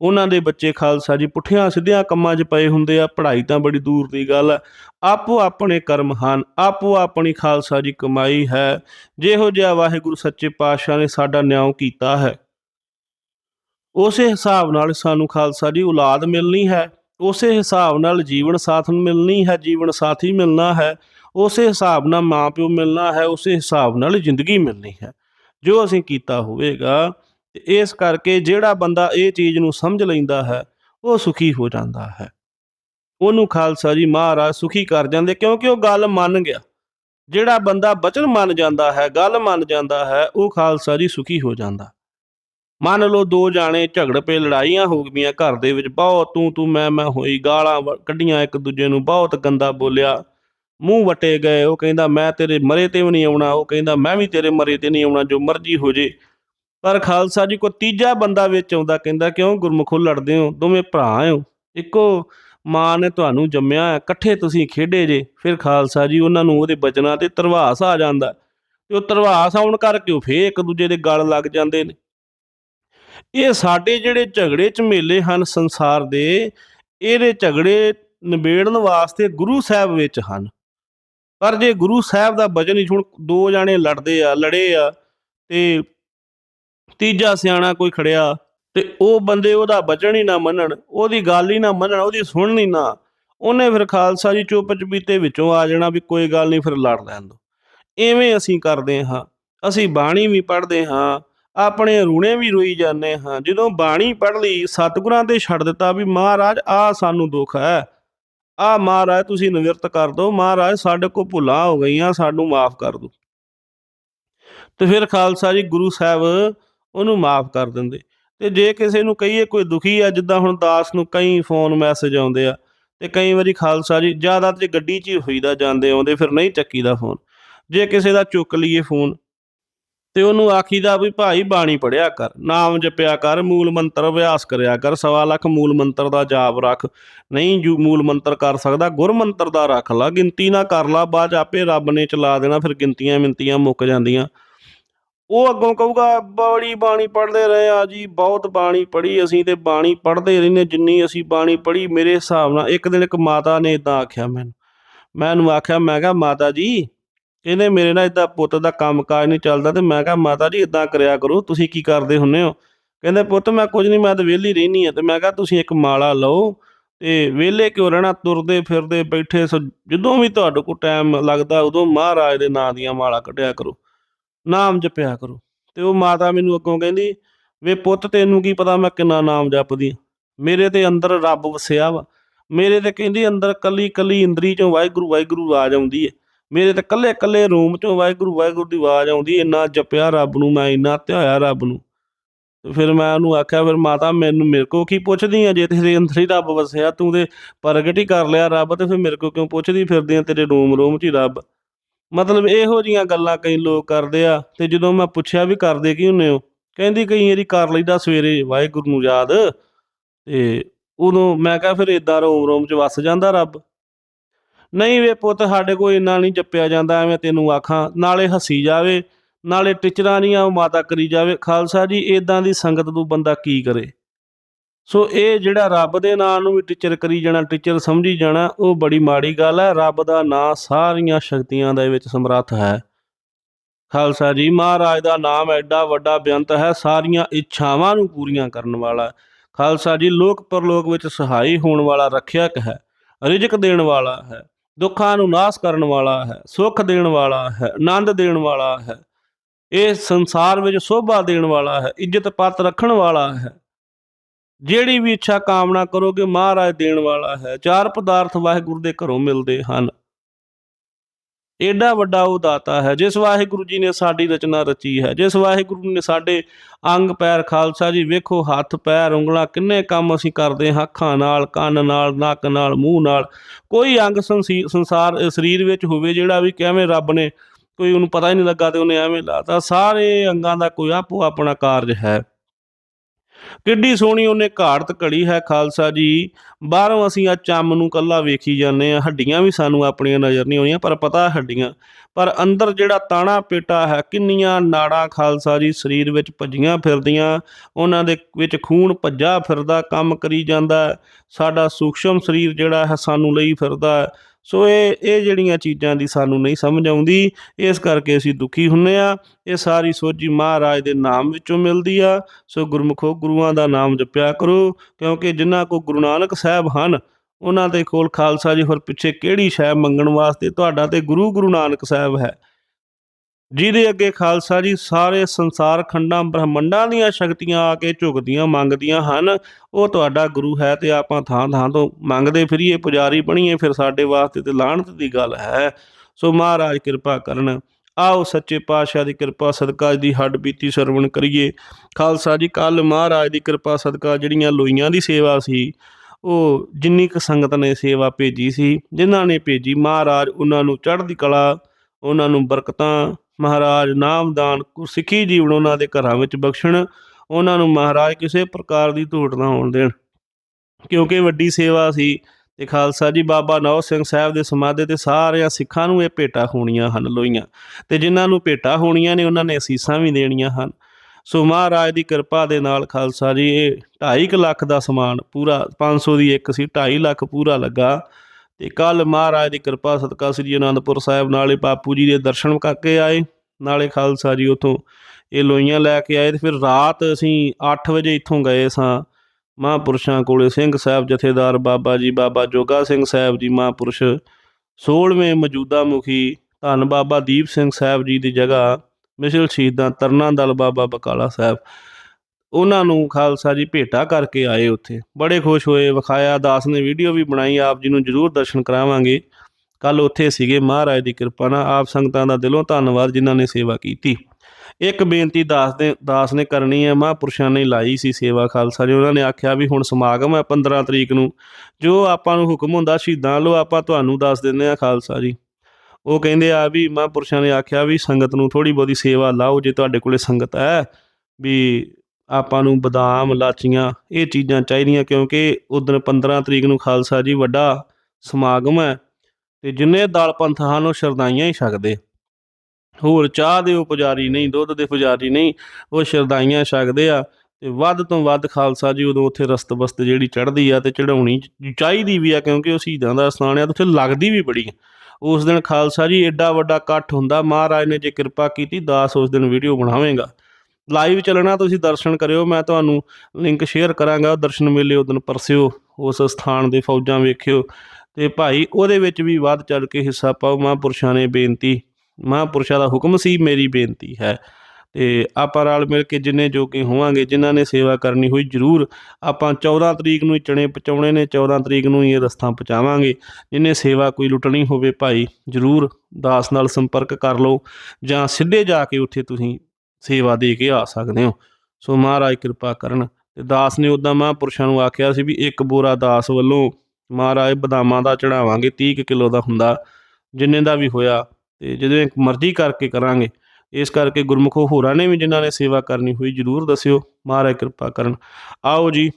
ਉਹਨਾਂ ਦੇ ਬੱਚੇ ਖਾਲਸਾ ਜੀ ਪੁੱਠਿਆਂ ਸਿੱਧਿਆਂ ਕੰਮਾਂ 'ਚ ਪਏ ਹੁੰਦੇ ਆ, ਪੜ੍ਹਾਈ ਤਾਂ ਬੜੀ ਦੂਰ ਦੀ ਗੱਲ ਹੈ ਆਪੋ ਆਪਣੇ ਕਰਮ ਹਨ, ਆਪੋ ਆਪਣੀ ਖਾਲਸਾ ਜੀ ਕਮਾਈ ਹੈ। ਜਿਹੋ ਜਿਹਾ ਵਾਹਿਗੁਰੂ ਸੱਚੇ ਪਾਤਸ਼ਾਹ ਨੇ ਸਾਡਾ ਨਿਆਂ ਕੀਤਾ ਹੈ। ਉਸੇ ਹਿਸਾਬ ਨਾਲ ਸਾਨੂੰ ਖਾਲਸਾ ਜੀ ਔਲਾਦ ਮਿਲਣੀ ਹੈ, ਉਸੇ ਹਿਸਾਬ ਨਾਲ ਜੀਵਨ ਸਾਥਣ ਮਿਲਣੀ ਹੈ, ਜੀਵਨ ਸਾਥੀ ਮਿਲਣਾ ਹੈ, ਉਸੇ ਹਿਸਾਬ ਨਾਲ ਮਾਪਿਓ ਮਿਲਣਾ ਹੈ, ਉਸੇ ਹਿਸਾਬ ਨਾਲ ਜ਼ਿੰਦਗੀ ਮਿਲਣੀ ਹੈ। ਜੋ ਅਸੀਂ ਕੀਤਾ ਹੋਵੇਗਾ, ਤੇ ਇਸ ਕਰਕੇ ਜਿਹੜਾ ਬੰਦਾ ਇਹ ਚੀਜ਼ ਨੂੰ ਸਮਝ ਲੈਂਦਾ ਹੈ, ਉਹ ਸੁਖੀ ਹੋ ਜਾਂਦਾ ਹੈ। ਉਹਨੂੰ ਖਾਲਸਾ ਜੀ ਮਹਾਰਾਜ ਸੁਖੀ ਕਰ ਜਾਂਦੇ, ਕਿਉਂਕਿ ਉਹ ਗੱਲ ਮੰਨ ਗਿਆ। ਜਿਹੜਾ ਬੰਦਾ ਬਚਨ ਮੰਨ ਜਾਂਦਾ ਹੈ, ਗੱਲ ਮੰਨ ਜਾਂਦਾ ਹੈ, ਉਹ ਖਾਲਸਾ ਜੀ ਸੁਖੀ ਹੋ ਜਾਂਦਾ। ਮੰਨ ਲਓ ਦੋ ਜਾਣੇ ਝਗੜ ਪਏ ਲੜਾਈਆਂ ਹੋ ਗਈਆਂ ਘਰ ਦੇ ਵਿੱਚ ਬਹੁਤ ਤੂੰ ਤੂੰ ਮੈਂ ਮੈਂ ਹੋਈ ਗਾਲਾਂ ਕੱਢੀਆਂ ਇੱਕ ਦੂਜੇ ਨੂੰ ਬਹੁਤ ਗੰਦਾ ਬੋਲਿਆ। ਮੂੰਹ ਵਟੇ ਗਏ ਉਹ ਕਹਿੰਦਾ ਮੈਂ ਤੇਰੇ ਮਰੇ ਤੇ ਵੀ ਨਹੀਂ ਆਉਣਾ। ਉਹ ਕਹਿੰਦਾ ਮੈਂ ਵੀ ਤੇਰੇ ਮਰੇ ਤੇ ਨਹੀਂ ਆਉਣਾ ਜੋ ਮਰਜ਼ੀ ਹੋ ਜੇ। ਪਰ ਖਾਲਸਾ ਜੀ ਕੋ ਤੀਜਾ ਬੰਦਾ ਵਿੱਚ ਆਉਂਦਾ ਕਹਿੰਦਾ ਕਿਉਂ ਗੁਰਮੁਖੋ ਲੜਦੇ ਹੋ? ਦੋਵੇਂ ਭਰਾ ਹੋ। ਇੱਕੋ ਮਾਂ ਨੇ ਤੁਹਾਨੂੰ ਜੰਮਿਆ ਹੈ, ਇਕੱਠੇ ਤੁਸੀਂ ਖੇਡੇ ਜੇ। ਫਿਰ ਖਾਲਸਾ ਜੀ ਉਹਨਾਂ ਨੂੰ ਉਹਦੇ ਬਚਨਾਂ ਤੇ ਤਰਵਾਸ ਆ ਜਾਂਦਾ। ਤੇ ਉਹ ਤਰਵਾਸ ਆਉਣ ਕਰਕੇ ਉਹ ਫੇਰ ਇੱਕ ਦੂਜੇ ਦੇ ਗਲ ਲੱਗ ਜਾਂਦੇ ਨੇ। ਇਹ ਸਾਡੇ ਜਿਹੜੇ ਝਗੜੇ ਝਮੇਲੇ ਹਨ ਸੰਸਾਰ ਦੇ, ਇਹਦੇ ਝਗੜੇ ਨਿਬੇੜਨ ਵਾਸਤੇ ਗੁਰੂ ਸਾਹਿਬ ਵਿੱਚ ਹਨ। ਪਰ ਜੇ ਗੁਰੂ ਸਾਹਿਬ ਦਾ ਬਚਨ ਹੀ ਹੁਣ ਦੋ ਜਾਣੇ ਲੜਦੇ ਆ, ਲੜੇ ਆ, ਤੇ ਤੀਜਾ ਸਿਆਣਾ ਕੋਈ ਖੜਿਆ, ਤੇ ਉਹ ਬੰਦੇ ਉਹਦਾ ਬਚਨ ਹੀ ਨਾ ਮੰਨਣ, ਉਹਦੀ ਗੱਲ ਹੀ ਨਾ ਮੰਨਣ, ਉਹਦੀ ਸੁਣਨੀ ਨਾ, ਉਹਨੇ ਫਿਰ ਖਾਲਸਾ ਜੀ ਚੁੱਪ ਚਪੀਤੇ ਵਿੱਚੋਂ ਆ ਜਾਣਾ ਵੀ ਕੋਈ ਗੱਲ ਨਹੀਂ, ਫਿਰ ਲੜ ਲੈਣ ਦੋ। ਐਵੇਂ ਅਸੀਂ ਕਰਦੇ ਹਾਂ, ਅਸੀਂ ਬਾਣੀ ਵੀ ਪੜ੍ਹਦੇ ਹਾਂ ਆਪਣੇ ਰੂਣੇ ਵੀ ਰੋਈ ਜਾਂਦੇ ਹਾਂ। ਜਦੋਂ ਬਾਣੀ ਪੜ੍ਹ ਲਈ, ਸਤਿਗੁਰਾਂ ਤੇ ਛੱਡ ਦਿੱਤਾ ਵੀ, ਮਹਾਰਾਜ ਆ ਸਾਨੂੰ ਦੁੱਖ ਹੈ। ਆ ਮਹਾਰਾਜ, ਤੁਸੀਂ ਨਿਵਰਤ ਕਰ ਦਿਓ। ਮਹਾਰਾਜ, ਸਾਡੇ ਕੋ ਭੁੱਲਾਂ ਹੋ ਗਈਆਂ, ਸਾਨੂੰ ਮਾਫ ਕਰ ਦਿਓ। ਤੇ ਫਿਰ ਖਾਲਸਾ ਜੀ, ਗੁਰੂ ਸਾਹਿਬ ਉਹਨੂੰ ਮਾਫ ਕਰ ਦਿੰਦੇ। ਤੇ ਜੇ ਕਿਸੇ ਨੂੰ ਕਹੀਏ ਕੋਈ ਦੁਖੀ ਆ, ਜਿੱਦਾਂ ਹੁਣ ਦਾਸ ਨੂੰ ਕਈ ਫੋਨ ਮੈਸੇਜ ਆਉਂਦੇ ਆ, ਤੇ ਕਈ ਵਾਰੀ ਖਾਲਸਾ ਜੀ ਜ਼ਿਆਦਾ ਤੇ ਗੱਡੀ 'ਚ ਹੀ ਹੋਈਦਾ, ਜਾਂਦੇ ਆਉਂਦੇ, ਫਿਰ ਨਹੀਂ ਚੱਕੀਦਾ ਫੋਨ। ਜੇ ਕਿਸੇ ਦਾ ਚੁੱਕ ਲਈਏ ਫੋਨ ਤੇ ਉਹਨੂੰ ਆਖੀਦਾ ਵੀ ਭਾਈ ਬਾਣੀ ਪੜਿਆ ਕਰ, ਨਾਮ ਜਪਿਆ ਕਰ, ਮੂਲ ਮੰਤਰ ਅਭਿਆਸ ਕਰਿਆ ਕਰ, ਸਵਾ ਲੱਖ ਮੂਲ ਮੰਤਰ ਦਾ ਜਾਪ ਰੱਖ, ਨਹੀਂ ਜੂ ਮੂਲ ਮੰਤਰ ਕਰ ਸਕਦਾ, ਗੁਰ ਮੰਤਰ ਦਾ ਰੱਖ ਲਾ, ਗਿਣਤੀ ਨਾ ਕਰ ਲਾ, ਬਾਅਦ 'ਚ ਆਪੇ ਰੱਬ ਨੇ ਚਲਾ ਦੇਣਾ, ਫਿਰ ਗਿਣਤੀਆਂ ਮਿੰਤੀਆਂ ਮੁੱਕ ਜਾਂਦੀਆਂ। ਉਹ ਅੱਗੋਂ ਕਹੂਗਾ, ਬੜੀ ਬਾਣੀ ਪੜ੍ਹਦੇ ਰਹੇ ਆ ਜੀ, ਬਹੁਤ ਬਾਣੀ ਪੜ੍ਹੀ, ਅਸੀਂ ਤੇ ਬਾਣੀ ਪੜ੍ਹਦੇ ਰਹਿੰਦੇ, ਜਿੰਨੀ ਅਸੀਂ ਬਾਣੀ ਪੜ੍ਹੀ, ਮੇਰੇ ਹਿਸਾਬ ਨਾਲ ਇੱਕ ਦਿਨ ਇੱਕ ਮਾਤਾ ਨੇ ਇਦਾਂ ਆਖਿਆ ਮੈਨੂੰ। ਮੈਂ ਉਹਨੂੰ ਆਖਿਆ, ਮੈਂ ਕਿਹਾ, ਮਾਤਾ ਜੀ ਕਹਿੰਦੇ ਮੇਰੇ ਨਾਲ ਇਦਾਂ ਪੁੱਤ ਦਾ ਕੰਮਕਾਜ ਨਹੀਂ ਚੱਲਦਾ ਤੇ ਮੈਂ ਕਿਹਾ, ਮਾਤਾ ਜੀ ਇਦਾਂ ਕਰਿਆ ਕਰੋ, ਤੁਸੀਂ ਕੀ ਕਰਦੇ ਹੁੰਨੇ ਹੋ? ਕਹਿੰਦੇ, ਪੁੱਤ, ਮੈਂ ਕੁਝ ਨਹੀਂ, ਮੈਂ ਤਾਂ ਵਿਹਲੀ ਰਹਿਨੀ ਆ ਤੇ ਮੈਂ ਕਿਹਾ, ਤੁਸੀਂ ਇੱਕ ਮਾਲਾ ਲਓ ਤੇ ਵਿਹਲੇ ਕਿਉਂ ਰਹਿਣਾ? ਤੁਰਦੇ ਫਿਰਦੇ ਬੈਠੇ ਜਦੋਂ ਵੀ ਤੁਹਾਡੇ ਕੋਲ ਟਾਈਮ ਲੱਗਦਾ, ਉਦੋਂ ਮਹਾਰਾਜ ਦੇ ਨਾਂ ਦੀਆਂ ਮਾਲਾ ਕੱਢਿਆ ਕਰੋ, ਨਾਮ ਜਪਿਆ ਕਰੋ। ਤੇ ਉਹ ਮਾਤਾ ਮੈਨੂੰ ਅੱਗੋਂ ਕਹਿੰਦੀ, ਵੇ ਪੁੱਤ, ਤੈਨੂੰ ਕੀ ਪਤਾ ਮੈਂ ਕਿੰਨਾ ਨਾਮ ਜਪਦੀ ਮੇਰੇ ਤੇ ਅੰਦਰ ਰੱਬ ਵਸਿਆ ਵਾ। ਮੇਰੇ ਤੇ ਕਹਿੰਦੀ, ਅੰਦਰ ਕੱਲੀ ਕੱਲੀ ਇੰਦਰੀ ਚੋਂ ਵਾਹਿਗੁਰੂ ਵਾਹਿਗੁਰੂ ਆਵਾਜ਼ ਆਉਂਦੀ ਏ ਮੇਰੇ ਤਾਂ ਕੱਲੇ ਕੱਲੇ ਰੂਮ ਚੋਂ ਵਾਹਿਗੁਰੂ ਵਾਹਿਗੁਰੂ ਦੀ ਆਵਾਜ਼ ਆਉਂਦੀ, ਇੰਨਾ ਜਪਿਆ ਰੱਬ ਨੂੰ, ਮੈਂ ਇੰਨਾ ਧਿਆਇਆ ਰੱਬ ਨੂੰ। ਫਿਰ ਮੈਂ ਉਹਨੂੰ ਆਖਿਆ, ਫਿਰ ਮਾਤਾ ਮੈਨੂੰ, ਮੇਰੇ ਕੋ ਕੀ ਪੁੱਛਦੀ ਆ? ਜੇ ਤੇਰੇ ਅੰਦਰ ਹੀ ਰੱਬ ਵਸਿਆ, ਤੂੰ ਤੇ ਪ੍ਰਗਟ ਹੀ ਕਰ ਲਿਆ ਰੱਬ, ਤੇ ਫਿਰ ਮੇਰੇ ਕੋ ਕਿਉਂ ਪੁੱਛਦੀ ਫਿਰਦੀ ਆ ਤੇਰੇ ਰੂਮ ਰੂਮ 'ਚ ਹੀ ਰੱਬ? ਮਤਲਬ ਇਹੋ ਜੀਆਂ ਗੱਲਾਂ ਕਈ ਲੋਕ ਕਰਦੇ ਆ, ਤੇ ਜਦੋਂ ਮੈਂ ਪੁੱਛਿਆ ਵੀ ਕਰਦੇ ਕੀ ਹੁੰਨੇ ਹੋ? ਕਹਿੰਦੀ ਕਈ ਵਾਰੀ ਕਰ ਲਈਦਾ ਸਵੇਰੇ ਵਾਹਿਗੁਰੂ ਨੂੰ ਯਾਦ, ਤੇ ਉਦੋਂ ਮੈਂ ਕਿਹਾ, ਫਿਰ ਇਦਾਂ ਰੋਮ ਰੋਮ 'ਚ ਵਸ ਜਾਂਦਾ ਰੱਬ। ਨਹੀਂ ਵੇ ਪੁੱਤ, ਸਾਡੇ ਕੋਲ ਇੰਨਾ ਨਹੀਂ ਜੱਪਿਆ ਜਾਂਦਾ, ਐਵੇਂ ਤੈਨੂੰ ਆਖਾਂ, ਨਾਲੇ ਹੱਸੀ ਜਾਵੇ, ਨਾਲੇ ਟਿਚਰਾਂ ਦੀਆਂ ਆ ਮਾਤਾ ਕਰੀ ਜਾਵੇ। ਖਾਲਸਾ ਜੀ ਇਦਾਂ ਦੀ ਸੰਗਤ ਨੂੰ ਬੰਦਾ ਕੀ ਕਰੇ? ਸੋ ਇਹ ਜਿਹੜਾ ਰੱਬ ਦੇ ਨਾਂ ਨੂੰ ਵੀ ਟੀਚਰ ਕਰੀ ਜਾਣਾ, ਟੀਚਰ ਸਮਝੀ ਜਾਣਾ, ਉਹ ਬੜੀ ਮਾੜੀ ਗੱਲ ਹੈ। ਰੱਬ ਦਾ ਨਾਂ ਸਾਰੀਆਂ ਸ਼ਕਤੀਆਂ ਦੇ ਵਿੱਚ ਸਮਰੱਥ ਹੈ। ਖਾਲਸਾ ਜੀ, ਮਹਾਰਾਜ ਦਾ ਨਾਮ ਐਡਾ ਵੱਡਾ ਬੇਅੰਤ ਹੈ, ਸਾਰੀਆਂ ਇੱਛਾਵਾਂ ਨੂੰ ਪੂਰੀਆਂ ਕਰਨ ਵਾਲਾ ਖਾਲਸਾ ਜੀ ਲੋਕ ਪਰਲੋਕ ਵਿੱਚ ਸਹਾਈ ਹੋਣ ਵਾਲਾ, ਰੱਖਿਅਕ ਹੈ, ਰਿਜ਼ਕ ਦੇਣ ਵਾਲਾ ਹੈ। ਦੁੱਖਾਂ ਨੂੰ ਨਾਸ਼ ਕਰਨ ਵਾਲਾ ਹੈ, ਸੁੱਖ ਦੇਣ ਵਾਲਾ ਹੈ, ਆਨੰਦ ਦੇਣ ਵਾਲਾ ਹੈ। ਇਹ ਸੰਸਾਰ ਵਿੱਚ ਸੋਭਾ ਦੇਣ ਵਾਲਾ ਹੈ, ਇੱਜ਼ਤ ਪੱਤ ਰੱਖਣ ਵਾਲਾ ਹੈ। ਜਿਹੜੀ ਵੀ ਇੱਛਾ ਕਾਮਨਾ ਕਰੋਗੇ ਮਹਾਰਾਜ ਦੇਣ ਵਾਲਾ ਹੈ। ਚਾਰ ਪਦਾਰਥ ਵਾਹਿਗੁਰੂ ਦੇ ਘਰੋਂ ਮਿਲਦੇ ਹਨ। ਏਡਾ ਵੱਡਾ ਉਹ ਦਾਤਾ ਹੈ, ਜਿਸ ਵਾਹਿਗੁਰੂ ਜੀ ਨੇ ਸਾਡੀ ਰਚਨਾ ਰਚੀ ਹੈ, ਜਿਸ ਵਾਹਿਗੁਰੂ ਨੇ ਸਾਡੇ ਅੰਗ, ਪੈਰ ਖਾਲਸਾ ਜੀ, ਵੇਖੋ ਹੱਥ, ਪੈਰ, ਉਂਗਲਾਂ ਕਿੰਨੇ ਕੰਮ ਅਸੀਂ ਕਰਦੇ ਹਾਂ, ਅੱਖਾਂ ਨਾਲ, ਕੰਨ ਨਾਲ, ਨੱਕ ਨਾਲ, ਮੂੰਹ ਨਾਲ। ਕੋਈ ਅੰਗ ਸੰਸੀ- ਸੰਸਾਰ ਸਰੀਰ ਵਿੱਚ ਹੋਵੇ ਜਿਹੜਾ ਵੀ ਕਿਵੇਂ ਰੱਬ ਨੇ ਕੋਈ ਉਹਨੂੰ ਪਤਾ ਹੀ ਨਹੀਂ ਲੱਗਾ ਤੇ ਉਹਨੇ ਐਵੇਂ ਲਾਤਾ। ਸਾਰੇ ਅੰਗਾਂ ਦਾ ਕੋਈ ਆਪੋ ਆਪਣਾ ਕਾਰਜ ਹੈ। ਕਿੱਡੀ ਸੋਹਣੀ ਉਹਨੇ ਘਾੜਤ ਘੜੀ ਹੈ ਖਾਲਸਾ ਜੀ। ਬਾਹਰੋਂ ਅਸੀਂ ਆ ਚੰਮ ਨੂੰ ਕੱਲਾ ਵੇਖੀ ਜਾਂਦੇ ਆ ਹੱਡੀਆਂ ਵੀ ਸਾਨੂੰ ਆਪਣੀਆਂ ਨਜ਼ਰ ਨਹੀਂ ਆਉਂਦੀਆਂ, ਪਰ ਪਤਾ ਹੱਡੀਆਂ। ਪਰ ਅੰਦਰ ਜਿਹੜਾ ਤਾਣਾ ਪੇਟਾ ਹੈ, ਕਿੰਨੀਆਂ ਨਾੜਾਂ ਖਾਲਸਾ ਜੀ ਸਰੀਰ ਵਿੱਚ ਭੱਜੀਆਂ ਫਿਰਦੀਆਂ। ਉਹਨਾਂ ਦੇ ਵਿੱਚ ਖੂਨ ਭੱਜਾ ਫਿਰਦਾ, ਕੰਮ ਕਰੀ ਜਾਂਦਾ। ਸਾਡਾ ਸੂਖਸ਼ਮ ਸਰੀਰ ਜਿਹੜਾ ਹੈ, ਸਾਨੂੰ ਲਈ ਫਿਰਦਾ। ਸੋ ਇਹ ਇਹ ਜਿਹੜੀਆਂ ਚੀਜ਼ਾਂ ਦੀ ਸਾਨੂੰ ਨਹੀਂ ਸਮਝ ਆਉਂਦੀ, ਇਸ ਕਰਕੇ ਅਸੀਂ ਦੁਖੀ ਹੁੰਨੇ ਆ। ਇਹ ਸਾਰੀ ਸੋਝੀ ਮਹਾਰਾਜ ਦੇ ਨਾਮ ਵਿੱਚੋਂ ਮਿਲਦੀ ਆ। ਸੋ ਗੁਰਮੁਖੋ, ਗੁਰੂਆਂ ਦਾ ਨਾਮ ਜਪਿਆ ਕਰੋ, ਕਿਉਂਕਿ ਜਿਨ੍ਹਾਂ ਕੋ ਗੁਰੂ ਨਾਨਕ ਸਾਹਿਬ ਹਨ, ਉਹਨਾਂ ਦੇ ਕੋਲ ਖਾਲਸਾ ਜੀ ਹੋਰ ਪਿੱਛੇ ਕਿਹੜੀ ਸ਼ੈ ਮੰਗਣ ਵਾਸਤੇ ਤੁਹਾਡਾ ਤੇ ਗੁਰੂ ਗੁਰੂ ਨਾਨਕ ਸਾਹਿਬ ਹੈ? ਜਿਹਦੇ ਅੱਗੇ ਖਾਲਸਾ ਜੀ ਸਾਰੇ ਸੰਸਾਰ ਖੰਡਾਂ ਬ੍ਰਹਮੰਡਾਂ ਦੀਆਂ ਸ਼ਕਤੀਆਂ ਆ ਕੇ ਝੁਕਦੀਆਂ ਮੰਗਦੀਆਂ ਹਨ, ਉਹ ਤੁਹਾਡਾ ਗੁਰੂ ਹੈ ਤੇ ਆਪਾਂ ਥਾਂ ਥਾਂ ਤੋਂ ਮੰਗਦੇ ਫਿਰੀਏ, ਪੁਜਾਰੀ ਬਣੀਏ, ਫਿਰ ਸਾਡੇ ਵਾਸਤੇ ਤੇ ਲਾਹਣਤ ਦੀ ਗੱਲ ਹੈ। ਸੋ ਮਹਾਰਾਜ ਕਿਰਪਾ ਕਰਨ, ਆਓ ਸੱਚੇ ਪਾਤਸ਼ਾਹ ਦੀ ਕਿਰਪਾ ਸਦਕਾ ਦੀ ਹੱਡ ਬੀਤੀ ਸਰਵਣ ਕਰੀਏ। ਖਾਲਸਾ ਜੀ, ਕੱਲ ਮਹਾਰਾਜ ਦੀ ਕਿਰਪਾ ਸਦਕਾ ਜਿਹੜੀਆਂ ਲੋਈਆਂ ਦੀ ਸੇਵਾ ਸੀ, ਉਹ ਜਿੰਨੀ ਕੁ ਸੰਗਤ ਨੇ ਸੇਵਾ ਭੇਜੀ ਸੀ, ਜਿਨ੍ਹਾਂ ਨੇ ਭੇਜੀ ਮਹਾਰਾਜ ਉਹਨਾਂ ਨੂੰ ਚੜ੍ਹਦੀ ਕਲਾ, ਉਹਨਾਂ ਨੂੰ ਬਰਕਤਾਂ ਮਹਾਰਾਜ ਨਾਮਦਾਨ ਸਿੱਖੀ ਜੀਵਨ ਉਹਨਾਂ ਦੇ ਘਰਾਂ ਵਿੱਚ ਬਖਸ਼ਣ, ਉਹਨਾਂ ਨੂੰ ਮਹਾਰਾਜ ਕਿਸੇ ਪ੍ਰਕਾਰ ਦੀ ਧੂੜ ਨਾ ਹੋਣ ਦੇਣ। ਕਿਉਂਕਿ ਵੱਡੀ ਸੇਵਾ ਸੀ ਤੇ ਖਾਲਸਾ ਜੀ, ਬਾਬਾ ਨੌ ਸਿੰਘ ਸਾਹਿਬ ਦੇ ਸਮਾਧੀ ਤੇ ਸਾਰਿਆਂ ਸਿੱਖਾਂ ਨੂੰ ਇਹ ਭੇਟਾ ਹੋਣੀਆਂ ਹਨ ਲੋਈਆਂ ਤੇ ਜਿਨ੍ਹਾਂ ਨੂੰ ਭੇਟਾ ਹੋਣੀਆਂ ਨੇ, ਉਹਨਾਂ ਨੇ ਅਸੀਸਾਂ ਵੀ ਦੇਣੀਆਂ ਹਨ। ਸੋ ਮਹਾਰਾਜ ਦੀ ਕਿਰਪਾ ਦੇ ਨਾਲ ਖਾਲਸਾ ਜੀ, ਇਹ 2.5 ਲੱਖ ਦਾ ਸਮਾਨ ਪੂਰਾ 500 ਦੀ ਇੱਕ ਸੀ 2.5 ਲੱਖ ਪੂਰਾ ਲੱਗਾ। ਤੇ ਕੱਲ ਮਹਾਰਾਜ ਦੀ ਕਿਰਪਾ ਸਦਕਾ ਸ੍ਰੀ ਅਨੰਦਪੁਰ ਸਾਹਿਬ ਨਾਲੇ ਬਾਪੂ ਜੀ ਦੇ ਦਰਸ਼ਨ ਕਰਕੇ ਆਏ। ਨਾਲੇ ਖਾਲਸਾ ਜੀ ਉਥੋਂ ਇਹ ਲੋਈਆਂ ਲੈ ਕੇ ਆਏ ਤੇ ਫਿਰ ਰਾਤ ਅਸੀਂ 8 ਵਜੇ ਇੱਥੋਂ ਗਏ ਸਾਂ ਮਹਾਂਪੁਰਸ਼ਾਂ ਕੋਲੇ। ਸਿੰਘ ਸਾਹਿਬ ਜਥੇਦਾਰ ਬਾਬਾ ਜੀ, ਬਾਬਾ ਜੋਗਾ ਸਿੰਘ ਸਾਹਿਬ ਜੀ ਮਹਾਂਪੁਰਸ਼ 16ਵੇਂ ਮੌਜੂਦਾ ਮੁਖੀ ਧੰਨ ਬਾਬਾ ਦੀਪ ਸਿੰਘ ਸਾਹਿਬ ਜੀ ਦੀ ਜਗ੍ਹਾ ਮਿਸਲ ਸ਼ਹੀਦਾਂ ਤਰਨਾ ਦਲ ਬਾਬਾ ਬਕਾਲਾ ਸਾਹਿਬ। ਉਹਨਾਂ ਨੂੰ ਖਾਲਸਾ ਜੀ ਭੇਟਾ ਕਰਕੇ ਆਏ ਉੱਥੇ। ਬੜੇ ਖੁਸ਼ ਹੋਏ, ਵਿਖਾਇਆ, ਦਾਸ ਨੇ ਵੀਡੀਓ ਵੀ ਬਣਾਈ, ਆਪ ਜੀ ਨੂੰ ਜਰੂਰ ਦਰਸ਼ਨ ਕਰਾਵਾਂਗੇ। ਕੱਲ ਉੱਥੇ ਸੀਗੇ ਮਹਾਰਾਜ ਦੀ ਕਿਰਪਾ ਨਾਲ। ਆਪ ਸੰਗਤਾਂ ਦਾ ਦਿਲੋਂ ਧੰਨਵਾਦ ਜਿਨ੍ਹਾਂ ਨੇ ਸੇਵਾ ਕੀਤੀ। ਇੱਕ ਬੇਨਤੀ ਦਾਸ ਦੇ, ਦਾਸ ਨੇ ਕਰਨੀ ਹੈ, ਮਹਾਂਪੁਰਸ਼ਾਂ ਨੇ ਲਾਈ ਸੀ ਸੇਵਾ ਖਾਲਸਾ ਜੀ। ਉਹਨਾਂ ਨੇ ਆਖਿਆ ਵੀ ਹੁਣ ਸਮਾਗਮ ਹੈ 15 ਤਰੀਕ ਨੂੰ। ਜੋ ਆਪਾਂ ਨੂੰ ਹੁਕਮ ਹੁੰਦਾ, ਸ਼ਹੀਦਾਂ ਲੋ ਆਪਾਂ ਤੁਹਾਨੂੰ ਦੱਸ ਦਿੰਦੇ ਆ ਖਾਲਸਾ ਜੀ। ਉਹ ਕਹਿੰਦੇ ਆ ਵੀ, ਮਹਾਂਪੁਰਸ਼ਾਂ ਨੇ ਆਖਿਆ ਵੀ ਸੰਗਤ ਨੂੰ ਥੋੜੀ ਬਹੁਤੀ ਸੇਵਾ ਲਾਓ, ਜੇ ਤੁਹਾਡੇ ਕੋਲੇ ਸੰਗਤ ਹੈ ਵੀ ਆਪਾਂ ਨੂੰ ਬਦਾਮ, ਲਾਚੀਆਂ ਇਹ ਚੀਜ਼ਾਂ ਚਾਹੀਦੀਆਂ ਕਿਉਂਕਿ ਉਦੋਂ 15 ਤਰੀਕ ਨੂੰ ਖਾਲਸਾ ਜੀ ਵੱਡਾ ਸਮਾਗਮ ਹੈ ਤੇ ਜਿੰਨੇ ਦਲ ਪੰਥ ਹਨ ਉਹ ਸ਼ਰਦਾਈਆਂ ਹੀ ਛਕਦੇ। ਹੋਰ ਚਾਹ ਦੇ ਉਹ ਪੁਜਾਰੀ ਨਹੀਂ, ਦੁੱਧ ਦੇ ਪੁਜਾਰੀ ਨਹੀਂ, ਉਹ ਸ਼ਰਦਾਈਆਂ ਛਕਦੇ ਆ ਤੇ ਵੱਧ ਤੋਂ ਵੱਧ ਖਾਲਸਾ ਜੀ ਉਦੋਂ ਉੱਥੇ ਰਸਤ ਬਸਤ ਜਿਹੜੀ ਚੜ੍ਹਦੀ ਆ ਤੇ ਚੜਾਉਣੀ ਚਾਹੀਦੀ ਵੀ ਆ ਕਿਉਂਕਿ ਉਹ ਸ਼ਹੀਦਾਂ ਦਾ ਸਥਾਨ ਆ ਤੇ ਉੱਥੇ ਲੱਗਦੀ ਵੀ ਬੜੀ ਆ। ਉਸ ਦਿਨ ਖਾਲਸਾ ਜੀ ਐਡਾ ਵੱਡਾ ਇਕੱਠ ਹੁੰਦਾ, ਮਹਾਰਾਜ ਨੇ ਜੇ ਕਿਰਪਾ ਕੀਤੀ ਦਾਸ ਉਸ ਦਿਨ ਵੀਡੀਓ ਬਣਾਵੇਗਾ। ਲਾਈਵ ਚੱਲਣਾ, ਤੁਸੀਂ ਦਰਸ਼ਨ ਕਰਿਓ, ਮੈਂ ਤੁਹਾਨੂੰ ਲਿੰਕ ਸ਼ੇਅਰ ਕਰਾਂਗਾ, ਦਰਸ਼ਨ ਮੇਲੇ ਉਦੋਂ ਪਰਸਿਓ, ਉਸ ਸਥਾਨ ਦੇ ਫੌਜਾਂ ਵੇਖਿਓ। ਤੇ ਭਾਈ, ਉਹਦੇ ਵਿੱਚ ਵੀ ਵੱਧ ਚੜ ਕੇ ਹਿੱਸਾ ਪਾਓ, ਮਹਾਂਪੁਰਸ਼ਾਂ ਨੇ ਬੇਨਤੀ, ਮਹਾਂਪੁਰਸ਼ਾਂ ਦਾ ਹੁਕਮ ਸੀ, ਮੇਰੀ ਬੇਨਤੀ ਹੈ। ਤੇ ਆਪਾਂ ਰਲ ਮਿਲ ਕੇ ਜਿੰਨੇ ਜੋਗੇ ਹੋਵਾਂਗੇ, ਜਿਨ੍ਹਾਂ ਨੇ ਸੇਵਾ ਕਰਨੀ ਹੋਈ, ਜਰੂਰ ਆਪਾਂ 14 ਤਰੀਕ ਨੂੰ ਹੀ ਚਣੇ ਪਚਾਉਣੇ ਨੇ 14 ਤਰੀਕ ਨੂੰ ਹੀ ਇਹ ਰਸਤਾ ਪਹੁੰਚਾਵਾਂਗੇ। ਜਿਨੇ ਸੇਵਾ ਕੋਈ ਲੁੱਟਣੀ ਹੋਵੇ ਭਾਈ, ਜਰੂਰ ਦਾਸ ਨਾਲ ਸੰਪਰਕ ਕਰ ਲਓ, ਜਾਂ ਸਿੱਧੇ ਜਾ ਕੇ ਉੱਥੇ ਤੁਸੀਂ ਸੇਵਾ ਦੇ ਕੇ ਆ ਸਕਦੇ ਹੋ। ਸੋ ਮਹਾਰਾਜ ਕਿਰਪਾ ਕਰਨ। ਤੇ ਦਾਸ ਨੇ ਉਦਾਂ ਮਹਾਂਪੁਰਸ਼ਾਂ ਨੂੰ ਆਖਿਆ ਸੀ ਵੀ ਇੱਕ ਬੋਰਾ ਦਾਸ ਵੱਲੋਂ ਮਹਾਰਾਜ ਬਦਾਮਾਂ ਦਾ ਚੜਾਵਾਂਗੇ 30 ਕਿਲੋ ਦਾ ਹੁੰਦਾ, ਜਿੰਨੇ ਦਾ ਵੀ ਹੋਇਆ ਤੇ ਜਦੋਂ ਇੱਕ ਮਰਜ਼ੀ ਕਰਕੇ ਕਰਾਂਗੇ। ਇਸ ਕਰਕੇ ਗੁਰਮੁਖੋ ਹੋਰਾਂ ਨੇ ਵੀ ਜਿਨ੍ਹਾਂ ਨੇ ਸੇਵਾ ਕਰਨੀ ਹੋਈ ਜਰੂਰ ਦੱਸਿਓ। ਮਹਾਰਾਜ ਕਿਰਪਾ ਕਰਨ। ਆਓ ਜੀ,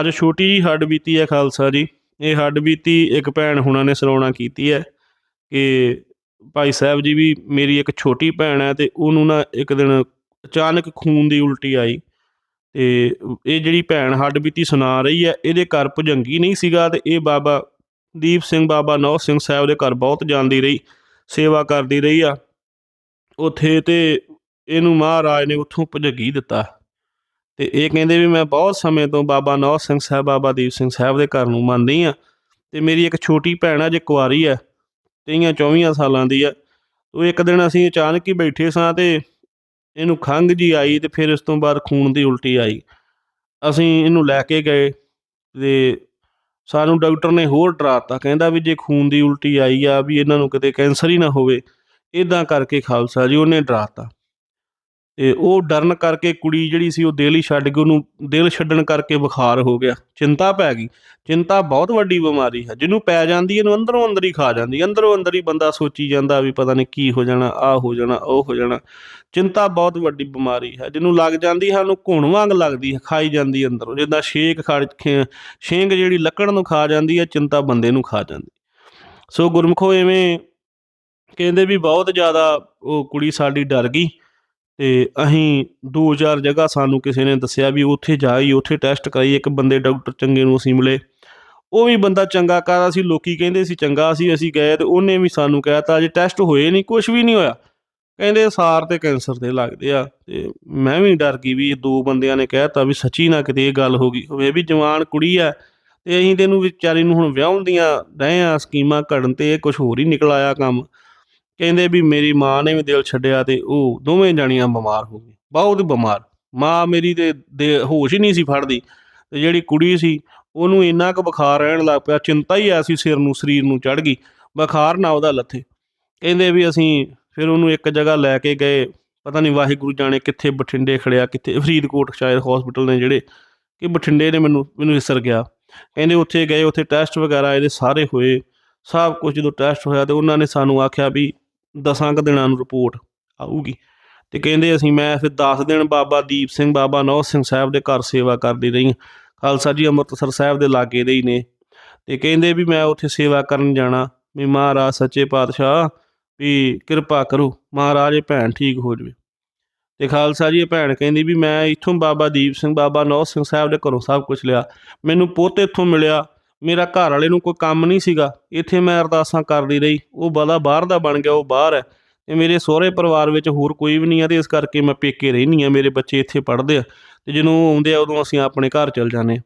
ਅੱਜ ਛੋਟੀ ਜੀ ਹੱਡ ਬੀਤੀ ਹੈ ਖਾਲਸਾ ਜੀ। ਇਹ ਹੱਡ ਬੀਤੀ ਇੱਕ ਭੈਣ ਹੁਣਾਂ ਨੇ ਸਰਾਉਣਾ ਕੀਤੀ ਹੈ ਕਿ ਭਾਈ ਸਾਹਿਬ ਜੀ ਵੀ ਮੇਰੀ ਇੱਕ ਛੋਟੀ ਭੈਣ ਹੈ ਤੇ ਉਹਨੂੰ ਨਾ ਇੱਕ ਦਿਨ ਅਚਾਨਕ ਖੂਨ ਦੀ ਉਲਟੀ ਆਈ ਤੇ ਇਹ ਜਿਹੜੀ ਭੈਣ ਹੱਡ ਬੀਤੀ ਸੁਣਾ ਰਹੀ ਹੈ, ਇਹਦੇ ਘਰ ਭੁਜੰਗੀ ਨਹੀਂ ਸੀਗਾ ਤੇ ਇਹ ਬਾਬਾ ਦੀਪ ਸਿੰਘ, ਬਾਬਾ ਨੌ ਸਿੰਘ ਸਾਹਿਬ ਦੇ ਘਰ ਬਹੁਤ ਜਾਂਦੀ ਰਹੀ, ਸੇਵਾ ਕਰਦੀ ਰਹੀ ਆ। ਉੱਥੇ ਤੇ ਇਹਨੂੰ ਮਹਾਰਾਜ ਨੇ ਉੱਥੋਂ ਭੁਜੰਗੀ ਦਿੱਤਾ। ਤੇ ਇਹ ਕਹਿੰਦੇ ਵੀ ਮੈਂ ਬਹੁਤ ਸਮੇਂ ਤੋਂ ਬਾਬਾ ਨੌ ਸਿੰਘ ਸਾਹਿਬ, ਬਾਬਾ ਦੀਪ ਸਿੰਘ ਸਾਹਿਬ ਦੇ ਘਰ ਨੂੰ ਮੰਨਦੀ ਆ ਤੇ ਮੇਰੀ ਇੱਕ ਛੋਟੀ ਭੈਣ ਆ, ਜੇ ਕੁਆਰੀ ਆ, ਤੇਈਆਂ 24 ਸਾਲਾਂ ਦੀ ਆ। ਉਹ ਇੱਕ ਦਿਨ ਅਸੀਂ ਅਚਾਨਕ ਹੀ ਬੈਠੇ ਸਾਂ ਤੇ ਇਹਨੂੰ ਖੰਘ ਜੀ ਆਈ ਤੇ ਫਿਰ ਇਸ ਤੋਂ ਬਾਅਦ ਖੂਨ ਦੀ ਉਲਟੀ ਆਈ। ਅਸੀਂ ਇਹਨੂੰ ਲੈ ਕੇ ਗਏ ਤੇ ਸਾਨੂੰ ਡਾਕਟਰ ਨੇ ਹੋਰ ਡਰਾਤਾ, ਕਹਿੰਦਾ ਵੀ ਜੇ ਖੂਨ ਦੀ ਉਲਟੀ ਆਈ ਆ ਵੀ ਇਹਨਾਂ ਨੂੰ ਕਿਤੇ ਕੈਂਸਰ ਹੀ ਨਾ ਹੋਵੇ ਇਦਾਂ ਕਰਕੇ ਖਾਲਸਾ ਜੀ ਉਹਨੇ ਡਰਾਤਾ। ਤੇ ਉਹ ਡਰਨ ਕਰਕੇ ਕੁੜੀ ਜਿਹੜੀ ਸੀ ਉਹ ਦਿਲ ਹੀ ਛੱਡ ਕੇ ਉਹਨੂੰ ਦਿਲ ਛੱਡਣ ਕਰਕੇ ਬੁਖਾਰ ਹੋ ਗਿਆ। ਚਿੰਤਾ ਪੈ ਗਈ। ਚਿੰਤਾ ਬਹੁਤ ਵੱਡੀ ਬਿਮਾਰੀ ਹੈ। ਜਿਹਨੂੰ ਪੈ ਜਾਂਦੀ ਇਹਨੂੰ ਅੰਦਰੋਂ ਅੰਦਰ ਹੀ ਖਾ ਜਾਂਦੀ ਅੰਦਰੋਂ ਅੰਦਰ ਹੀ ਬੰਦਾ ਸੋਚੀ ਜਾਂਦਾ ਵੀ ਪਤਾ ਨਹੀਂ ਕੀ ਹੋ ਜਾਣਾ ਆ ਹੋ ਜਾਣਾ, ਉਹ ਹੋ ਜਾਣਾ। ਚਿੰਤਾ ਬਹੁਤ ਵੱਡੀ ਬਿਮਾਰੀ ਹੈ। ਜਿਹਨੂੰ ਲੱਗ ਜਾਂਦੀ ਹੈ, ਉਹਨੂੰ ਘੁਣ ਵਾਂਗ ਲੱਗਦੀ ਹੈ, ਖਾਈ ਜਾਂਦੀ ਅੰਦਰੋਂ। ਜਿੱਦਾਂ ਛੇਕ ਖੜ ਸ਼ੇਂਗ ਜਿਹੜੀ ਲੱਕੜ ਨੂੰ ਖਾ ਜਾਂਦੀ ਹੈ, ਚਿੰਤਾ ਬੰਦੇ ਨੂੰ ਖਾ ਜਾਂਦੀ ਸੋ ਗੁਰਮਖੋ ਐਵੇਂ ਕਹਿੰਦੇ ਵੀ ਬਹੁਤ ਜ਼ਿਆਦਾ ਉਹ ਕੁੜੀ ਸਾਡੀ ਡਰ ਗਈ। ਤੇ ਅਸੀਂ ਦੋ ਚਾਰ ਜਗ੍ਹਾ ਸਾਨੂੰ ਕਿਸੇ ਨੇ ਦੱਸਿਆ ਵੀ ਉੱਥੇ ਜਾਈ, ਉੱਥੇ ਟੈਸਟ ਕਰਾਈ, ਇੱਕ ਬੰਦੇ ਡਾਕਟਰ ਚੰਗੇ ਨੂੰ ਅਸੀਂ ਮਿਲੇ। ਉਹ ਵੀ ਬੰਦਾ ਚੰਗਾ ਕਰਦਾ ਸੀ ਲੋਕੀ ਕਹਿੰਦੇ ਸੀ ਚੰਗਾ ਸੀ, ਅਸੀਂ ਗਏ ਤੇ ਉਹਨੇ ਵੀ ਸਾਨੂੰ ਕਹਿਤਾ, ਅਜੇ ਟੈਸਟ ਹੋਏ ਨਹੀਂ ਕੁਝ ਵੀ ਨਹੀਂ ਹੋਇਆ। ਕਹਿੰਦੇ ਸਾਰ ਤੇ ਕੈਂਸਰ ਦੇ ਲੱਗਦੇ ਆ, ਤੇ ਮੈਂ ਵੀ ਡਰ ਗਈ ਵੀ ਇਹ ਦੋ ਬੰਦਿਆਂ ਨੇ ਕਹਿਤਾ ਵੀ ਸੱਚੀ ਨਾ ਕਿਤੇ ਇਹ ਗੱਲ ਹੋ ਗਈ ਹੋਵੇ ਵੀ ਜਵਾਨ ਕੁੜੀ ਆ, ਤੇ ਅਸੀਂ ਤੈਨੂੰ ਵਿਚਾਰੀ ਨੂੰ ਹੁਣ ਵਿਆਹਣ ਦੀਆਂ ਰਹੇ ਆ ਸਕੀਮਾਂ ਘੜਨ ਤੇ ਇਹ ਕੁਝ ਹੋਰ ਹੀ ਨਿਕਲ ਆਇਆ ਕੰਮ। ਕਹਿੰਦੇ ਵੀ ਮੇਰੀ ਮਾਂ ਨੇ ਵੀ ਦਿਲ ਛੱਡਿਆ ਤੇ ਉਹ ਦੋਵੇਂ ਜਣੀਆਂ ਬਿਮਾਰ ਹੋ ਗਏ ਬਹੁਤ ਬਿਮਾਰ। ਮਾਂ ਮੇਰੀ ਤੇ ਦੇ ਹੋਸ਼ ਹੀ ਨਹੀਂ ਸੀ ਫੜਦੀ, ਤੇ ਜਿਹੜੀ ਕੁੜੀ ਸੀ ਉਹਨੂੰ ਇੰਨਾ ਕੁ ਬੁਖਾਰ ਰਹਿਣ ਲੱਗ ਪਿਆ, ਚਿੰਤਾ ਹੀ ਐਸੀ ਸਿਰ ਨੂੰ, ਸਰੀਰ ਨੂੰ ਚੜ ਗਈ, ਬੁਖਾਰ ਨਾ ਉਹਦਾ ਲੱਥੇ। ਕਹਿੰਦੇ ਵੀ ਅਸੀਂ ਫਿਰ ਉਹਨੂੰ ਇੱਕ ਜਗ੍ਹਾ ਲੈ ਕੇ ਗਏ, ਪਤਾ ਨਹੀਂ ਵਾਹਿਗੁਰੂ ਜਾਣੇ ਕਿੱਥੇ ਬਠਿੰਡੇ ਖੜਿਆ, ਕਿੱਥੇ ਫਰੀਦਕੋਟ ਸ਼ਾਇਦ ਹਸਪੀਟਲ ਨੇ ਜਿਹੜੇ, ਕਿ ਬਠਿੰਡੇ ਨੇ ਮੈਨੂੰ ਮੈਨੂੰ ਇਸਰ ਗਿਆ। ਕਹਿੰਦੇ ਉੱਥੇ ਗਏ, ਉੱਥੇ ਟੈਸਟ ਵਗੈਰਾ ਇਹਦੇ ਸਾਰੇ ਹੋਏ, ਸਭ ਕੁਝ ਜਦੋਂ ਟੈਸਟ ਹੋਇਆ ਤੇ ਉਹਨਾਂ ਨੇ ਸਾਨੂੰ ਆਖਿਆ ਵੀ ਦਸਾਂ ਕੁ ਦਿਨਾਂ ਨੂੰ ਰਿਪੋਰਟ ਆਊਗੀ। ਤੇ ਕਹਿੰਦੇ ਅਸੀਂ, ਮੈਂ ਫਿਰ 10 ਦਿਨ ਬਾਬਾ ਦੀਪ ਸਿੰਘ, ਬਾਬਾ ਨੌ ਸਿੰਘ ਸਾਹਿਬ ਦੇ ਘਰ ਸੇਵਾ ਕਰਦੀ ਰਹੀ ਖਾਲਸਾ ਜੀ ਅੰਮ੍ਰਿਤਸਰ ਸਾਹਿਬ ਦੇ ਲਾਗੇ ਦੇ ਹੀ ਨੇ। ਤੇ ਕਹਿੰਦੇ ਵੀ ਮੈਂ ਉੱਥੇ ਸੇਵਾ ਕਰਨ ਜਾਣਾ। ਵੀ ਮਹਾਰਾਜ, ਸੱਚੇ ਪਾਤਸ਼ਾਹ, ਵੀ ਕਿਰਪਾ ਕਰੋ, ਮਹਾਰਾਜ ਇਹ ਭੈਣ ਠੀਕ ਹੋ ਜਾਵੇ। ਤੇ ਖਾਲਸਾ ਜੀ ਇਹ ਭੈਣ ਕਹਿੰਦੀ ਵੀ ਮੈਂ ਇੱਥੋਂ ਬਾਬਾ ਦੀਪ ਸਿੰਘ, ਬਾਬਾ ਨੌ ਸਿੰਘ ਸਾਹਿਬ ਦੇ ਘਰੋਂ ਸਭ ਕੁਝ ਲਿਆ। ਮੈਨੂੰ ਪੁੱਤ ਇੱਥੋਂ ਮਿਲਿਆ। ਮੇਰਾ ਘਰ ਵਾਲੇ ਨੂੰ ਕੋਈ ਕੰਮ ਨਹੀਂ ਸੀਗਾ। ਇੱਥੇ ਮੈਂ ਅਰਦਾਸਾਂ ਕਰਦੀ ਰਹੀ। ਉਹ ਬਲਾ ਬਾਹਰ ਦਾ ਬਣ ਗਿਆ, ਉਹ ਬਾਹਰ ਹੈ। ਤੇ ਮੇਰੇ ਸਹੁਰੇ ਪਰਿਵਾਰ ਵਿੱਚ ਹੋਰ ਕੋਈ ਵੀ ਨਹੀਂ ਆ ਤੇ ਇਸ ਕਰਕੇ ਮੈਂ ਪੇਕੇ ਰਹਿਨੀ ਆ ਮੇਰੇ ਬੱਚੇ ਇੱਥੇ ਪੜ੍ਹਦੇ ਆ ਤੇ ਜਦੋਂ ਆਉਂਦੇ ਆ, ਉਦੋਂ ਅਸੀਂ ਆਪਣੇ ਘਰ ਚਲ ਜਾਂਦੇ ਹਾਂ।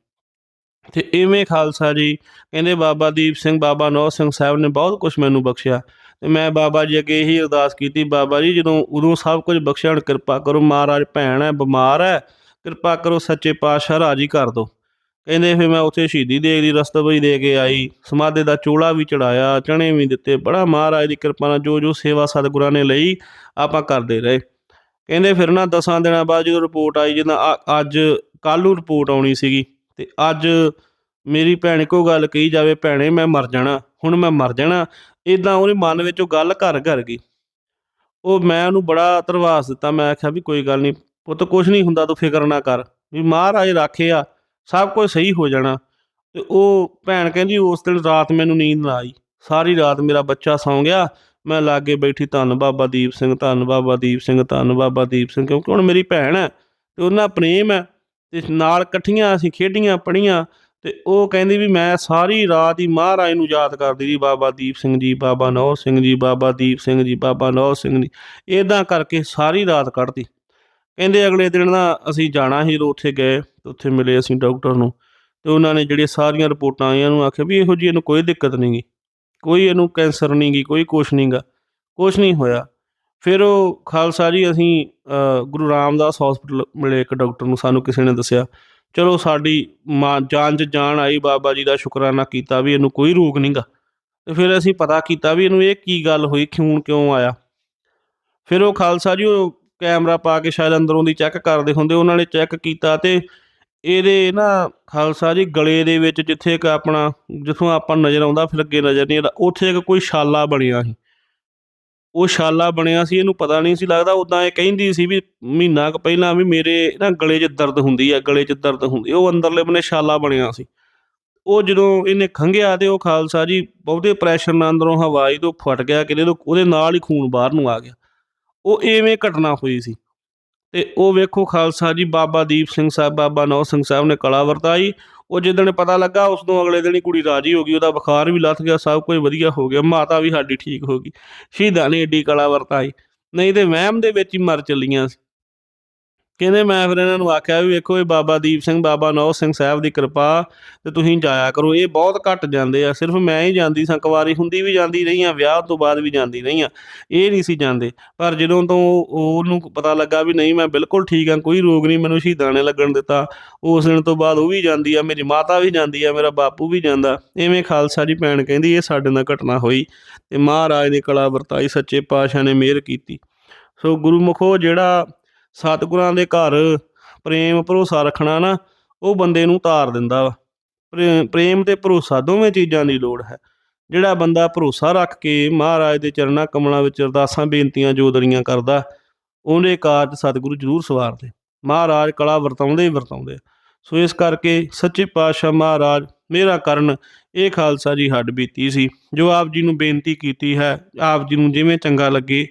ਤੇ ਇਵੇਂ ਖਾਲਸਾ ਜੀ, ਕਹਿੰਦੇ ਬਾਬਾ ਦੀਪ ਸਿੰਘ, ਬਾਬਾ ਨੌ ਸਿੰਘ ਸਾਹਿਬ ਨੇ ਬਹੁਤ ਕੁਝ ਮੈਨੂੰ ਬਖਸ਼ਿਆ। ਤੇ ਮੈਂ ਬਾਬਾ ਜੀ ਅੱਗੇ ਇਹੀ ਅਰਦਾਸ ਕੀਤੀ, ਬਾਬਾ ਜੀ ਜਦੋਂ, ਉਦੋਂ ਸਭ ਕੁਝ ਬਖਸ਼ਣ ਕਿਰਪਾ ਕਰੋ, ਮਹਾਰਾਜ ਭੈਣ ਹੈ, ਬਿਮਾਰ ਹੈ, ਕਿਰਪਾ ਕਰੋ, ਸੱਚੇ ਪਾਤਸ਼ਾਹ ਰਾਜੀ ਕਰ ਦਿਓ। ਕਹਿੰਦੇ ਫਿਰ ਮੈਂ ਉੱਥੇ ਸ਼ਹੀਦੀ ਦੇਗ ਦੀ ਰਸਤਬਈ ਦੇ ਕੇ ਆਈ। ਸਮਾਧੇ ਦਾ ਚੋਲਾ ਵੀ ਚੜਾਇਆ ਚਣੇ ਵੀ ਦਿੱਤੇ। ਬੜਾ ਮਹਾਰਾਜ ਦੀ ਕਿਰਪਾ ਨਾਲ ਜੋ ਜੋ ਸੇਵਾ ਸਤਿਗੁਰਾਂ ਨੇ ਲਈ, ਆਪਾਂ ਕਰਦੇ ਰਹੇ। ਕਹਿੰਦੇ ਫਿਰ ਨਾ ਦਸਾਂ ਦਿਨਾਂ ਬਾਅਦ ਜਦੋਂ ਰਿਪੋਰਟ ਆਈ, ਜਿੱਦਾਂ ਅੱਜ ਕੱਲ੍ਹ ਰਿਪੋਰਟ ਆਉਣੀ ਸੀਗੀ, ਤੇ ਅੱਜ ਮੇਰੀ ਭੈਣ ਇੱਕੋ ਗੱਲ ਕਹੀ ਜਾਵੇ, ਭੈਣੇ, ਮੈਂ ਮਰ ਜਾਣਾ, ਹੁਣ ਮੈਂ ਮਰ ਜਾਣਾ। ਇਦਾਂ ਉਹਦੇ ਮਨ ਵਿੱਚ ਉਹ ਗੱਲ ਘਰ ਘਰ ਗਈ। ਉਹ ਮੈਂ ਉਹਨੂੰ ਬੜਾ ਧਰਵਾਸ ਦਿੱਤਾ, ਮੈਂ ਆਖਿਆ ਵੀ ਕੋਈ ਗੱਲ ਨਹੀਂ ਪੁੱਤ ਕੁਝ ਨਹੀਂ ਹੁੰਦਾ, ਤੂੰ ਫਿਕਰ ਨਾ ਕਰ। ਵੀ ਮਹਾਰਾਜ ਰਾਖੇ ਆ ਸਭ ਕੁਝ ਸਹੀ ਹੋ ਜਾਣਾ। ਤੇ ਉਹ ਭੈਣ ਕਹਿੰਦੀ, ਉਸ ਦਿਨ ਰਾਤ ਮੈਨੂੰ ਨੀਂਦ ਨਾ ਆਈ। ਸਾਰੀ ਰਾਤ ਮੇਰਾ ਬੱਚਾ ਸੌਂ ਗਿਆ। ਮੈਂ ਲਾਗੇ ਬੈਠੀ, ਧੰਨ ਬਾਬਾ ਦੀਪ ਸਿੰਘ, ਧੰਨ ਬਾਬਾ ਦੀਪ ਸਿੰਘ, ਧੰਨ ਬਾਬਾ ਦੀਪ ਸਿੰਘ, ਕਿਉਂਕਿ ਹੁਣ ਮੇਰੀ ਭੈਣ ਹੈ ਤੇ ਉਹਨਾਂ ਪ੍ਰੇਮ ਹੈ। ਤੇ ਨਾਲ ਇਕੱਠੀਆਂ ਅਸੀਂ ਖੇਡੀਆਂ ਪੜੀਆਂ ਤੇ ਉਹ ਕਹਿੰਦੀ ਵੀ ਮੈਂ ਸਾਰੀ ਰਾਤ ਹੀ ਮਹਾਰਾਜ ਨੂੰ ਯਾਦ ਕਰਦੀ ਰਹੀ। ਬਾਬਾ ਦੀਪ ਸਿੰਘ ਜੀ, ਬਾਬਾ ਨੌ ਸਿੰਘ ਜੀ, ਬਾਬਾ ਦੀਪ ਸਿੰਘ ਜੀ, ਬਾਬਾ ਨੌ ਸਿੰਘ ਜੀ ਇਦਾਂ ਕਰਕੇ ਸਾਰੀ ਰਾਤ ਕੱਢਦੀ ਕਹਿੰਦੇ ਅਗਲੇ ਦਿਨ ਨਾ ਅਸੀਂ ਜਾਣਾ ਸੀ ਜਦੋਂ ਉੱਥੇ ਗਏ। ਤੇ ਉੱਥੇ ਮਿਲੇ ਅਸੀਂ ਡਾਕਟਰ ਨੂੰ ਤੇ ਉਹਨਾਂ ਨੇ ਜਿਹੜੀਆਂ ਸਾਰੀਆਂ ਰਿਪੋਰਟਾਂ ਆਈਆਂ ਨੂੰ ਆਖਿਆ ਵੀ ਇਹੋ ਜਿਹੀ ਇਹਨੂੰ ਕੋਈ ਦਿੱਕਤ ਨਹੀਂ ਗੀ ਕੋਈ ਇਹਨੂੰ ਕੈਂਸਰ ਨਹੀਂ ਗੀ ਕੋਈ ਕੁਛ ਨਹੀਂ ਗਾ ਕੁਛ ਨਹੀਂ ਹੋਇਆ। ਫਿਰ ਉਹ ਖਾਲਸਾ ਜੀ ਅਸੀਂ ਗੁਰੂ ਰਾਮਦਾਸ ਹਸਪੀਟਲ ਮਿਲੇ ਇੱਕ ਡਾਕਟਰ ਨੂੰ, ਸਾਨੂੰ ਕਿਸੇ ਨੇ ਦੱਸਿਆ, ਚਲੋ ਸਾਡੀ ਮਾਂ ਜਾਨ 'ਚ ਜਾਨ ਆਈ, ਬਾਬਾ ਜੀ ਦਾ ਸ਼ੁਕਰਾਨਾ ਕੀਤਾ ਵੀ ਇਹਨੂੰ ਕੋਈ ਰੋਗ ਨਹੀਂਗਾ ਤੇ ਫਿਰ ਅਸੀਂ ਪਤਾ ਕੀਤਾ ਵੀ ਇਹਨੂੰ ਇਹ ਕੀ ਗੱਲ ਹੋਈ, ਖੂਨ ਕਿਉਂ ਆਇਆ। ਫਿਰ ਉਹ ਖਾਲਸਾ ਜੀ ਉਹ ਕੈਮਰਾ ਪਾ ਕੇ ਸ਼ਾਇਦ ਅੰਦਰੋਂ ਦੀ ਚੈੱਕ ਕਰਦੇ ਹੁੰਦੇ, ਉਹਨਾਂ ਨੇ ਚੈੱਕ ਕੀਤਾ ਤੇ ਇਹਦੇ ਨਾ ਖਾਲਸਾ ਜੀ ਗਲੇ ਦੇ ਵਿੱਚ ਜਿੱਥੇ ਇੱਕ ਆਪਣਾ, ਜਿੱਥੋਂ ਆਪਾਂ ਨਜ਼ਰ ਆਉਂਦਾ, ਫਿਰ ਅੱਗੇ ਨਜ਼ਰ ਨਹੀਂ ਆਉਂਦਾ, ਉੱਥੇ ਇੱਕ ਕੋਈ ਛਾਲਾ ਬਣਿਆ ਸੀ। ਉਹ ਛਾਲਾ ਬਣਿਆ ਸੀ, ਇਹਨੂੰ ਪਤਾ ਨਹੀਂ ਸੀ ਲੱਗਦਾ ਉਦਾਂ ਇਹ ਕਹਿੰਦੀ ਸੀ ਵੀ ਮਹੀਨਾ ਕੁ ਪਹਿਲਾਂ ਵੀ ਮੇਰੇ ਨਾ ਗਲੇ 'ਚ ਦਰਦ ਹੁੰਦੀ ਆ, ਗਲੇ 'ਚ ਦਰਦ ਹੁੰਦੀ, ਉਹ ਅੰਦਰਲੇ ਬੰਨੇ ਛਾਲਾ ਬਣਿਆ ਸੀ। ਉਹ ਜਦੋਂ ਇਹਨੇ ਖੰਘਿਆ ਤੇ ਉਹ ਖਾਲਸਾ ਜੀ ਬਹੁਤੇ ਪ੍ਰੈਸ਼ਰ ਨਾਲ ਅੰਦਰੋਂ ਹਵਾ ਆਈ ਤੋਂ ਫਟ ਗਿਆ, ਕਿਤੇ ਉਹਦੇ ਨਾਲ ਹੀ ਖੂਨ ਬਾਹਰ ਨੂੰ ਆ ਗਿਆ। ਉਹ ਐਵੇਂ ਘਟਨਾ ਹੋਈ ਸੀ। ਤੇ ਉਹ ਵੇਖੋ ਖਾਲਸਾ ਜੀ, ਬਾਬਾ ਦੀਪ ਸਿੰਘ ਸਾਹਿਬ, ਬਾਬਾ ਨੌ ਸਿੰਘ ਸਾਹਿਬ ਨੇ ਕਲਾ ਵਰਤਾਈ। ਉਹ ਜਿੱਦਣ ਪਤਾ ਲੱਗਾ, ਉਸ ਤੋਂ ਅਗਲੇ ਦਿਨ ਹੀ ਕੁੜੀ ਰਾਜੀ ਹੋ ਗਈ, ਉਹਦਾ ਬੁਖਾਰ ਵੀ ਲੱਥ ਗਿਆ, ਸਭ ਕੁਝ ਵਧੀਆ ਹੋ ਗਿਆ, ਮਾਤਾ ਵੀ ਸਾਡੀ ਠੀਕ ਹੋ ਗਈ। ਸ਼ਹੀਦਾਂ ਨੇ ਏਡੀ ਕਲਾ ਵਰਤਾਈ। ਨਹੀਂ ਤੇ ਵਹਿਮ ਦੇ ਵਿੱਚ ਹੀ ਮਰ ਚੱਲੀਆਂ ਸੀ। ਕਹਿੰਦੇ ਮੈਂ ਫਿਰ ਇਹਨਾਂ ਨੂੰ ਆਖਿਆ ਵੀ ਵੇਖੋ ਇਹ ਬਾਬਾ ਦੀਪ ਸਿੰਘ, ਬਾਬਾ ਨੌ ਸਿੰਘ ਸਾਹਿਬ ਦੀ ਕਿਰਪਾ ਤੇ ਤੁਸੀਂ ਜਾਇਆ ਕਰੋ। ਇਹ ਬਹੁਤ ਘੱਟ ਜਾਂਦੇ ਆ, ਸਿਰਫ ਮੈਂ ਹੀ ਜਾਂਦੀ ਸਾਂ ਕੁਵਾਰੀ ਹੁੰਦੀ ਵੀ ਜਾਂਦੀ ਰਹੀ ਆ, ਵਿਆਹ ਤੋਂ ਬਾਅਦ ਵੀ ਜਾਂਦੀ ਰਹੀ ਆ। ਇਹ ਨਹੀਂ ਸੀ ਜਾਂਦੇ। ਪਰ ਜਦੋਂ ਤੋਂ ਉਹਨੂੰ ਪਤਾ ਲੱਗਾ ਵੀ ਨਹੀਂ, ਮੈਂ ਬਿਲਕੁਲ ਠੀਕ ਆ, ਕੋਈ ਰੋਗ ਨਹੀਂ, ਮੈਨੂੰ ਸ਼ਹੀਦਾਂ ਨੇ ਲੱਗਣ ਦਿੱਤਾ। ਉਸ ਦਿਨ ਤੋਂ ਬਾਅਦ ਉਹ ਵੀ ਜਾਂਦੀ ਆ, ਮੇਰੀ ਮਾਤਾ ਵੀ ਜਾਂਦੀ ਆ, ਮੇਰਾ ਬਾਪੂ ਵੀ ਜਾਂਦਾ। ਐਵੇਂ ਖਾਲਸਾ ਜੀ ਭੈਣ ਕਹਿੰਦੀ, ਇਹ ਸਾਡੇ ਨਾਲ ਘਟਨਾ ਹੋਈ ਤੇ ਮਹਾਰਾਜ ਦੀ ਕਲਾ ਵਰਤਾਈ, ਸੱਚੇ ਪਾਤਸ਼ਾਹ ਨੇ ਮਿਹਰ ਕੀਤੀ। ਸੋ ਗੁਰੂ ਮੁਖੋ ਜਿਹੜਾ ਸਤਿਗੁਰਾਂ ਦੇ ਘਰ ਪ੍ਰੇਮ ਭਰੋਸਾ ਰੱਖਣਾ ਨਾ, ਉਹ ਬੰਦੇ ਨੂੰ ਤਾਰ ਦਿੰਦਾ ਵਾ। ਪ੍ਰੇ- ਪ੍ਰੇਮ ਤੇ ਭਰੋਸਾ ਦੋਵੇਂ ਚੀਜ਼ਾਂ ਦੀ ਲੋੜ ਹੈ। ਜਿਹੜਾ ਬੰਦਾ ਭਰੋਸਾ ਰੱਖ ਕੇ ਮਹਾਰਾਜ ਦੇ ਚਰਨਾਂ ਕਮਲਾਂ ਵਿੱਚ ਅਰਦਾਸਾਂ, ਬੇਨਤੀਆਂ, ਜੋਦਰੀਆਂ ਕਰਦਾ, ਉਹਦੇ ਕਾਰਜ ਸਤਿਗੁਰੂ ਜ਼ਰੂਰ ਸਵਾਰਦੇ। ਮਹਾਰਾਜ ਕਲਾ ਵਰਤਾਉਂਦੇ ਹੀ ਵਰਤਾਉਂਦੇ ਆ। ਸੋ ਇਸ ਕਰਕੇ ਸੱਚੇ ਪਾਤਸ਼ਾਹ ਮਹਾਰਾਜ, ਮੇਰਾ ਕਰਨ ਇਹ ਖਾਲਸਾ ਜੀ ਹੱਡ ਬੀਤੀ ਸੀ। ਜੋ ਆਪ ਜੀ ਨੂੰ ਬੇਨਤੀ ਕੀਤੀ ਹੈ, ਆਪ ਜੀ ਨੂੰ ਜਿਵੇਂ ਚੰਗਾ ਲੱਗੇ,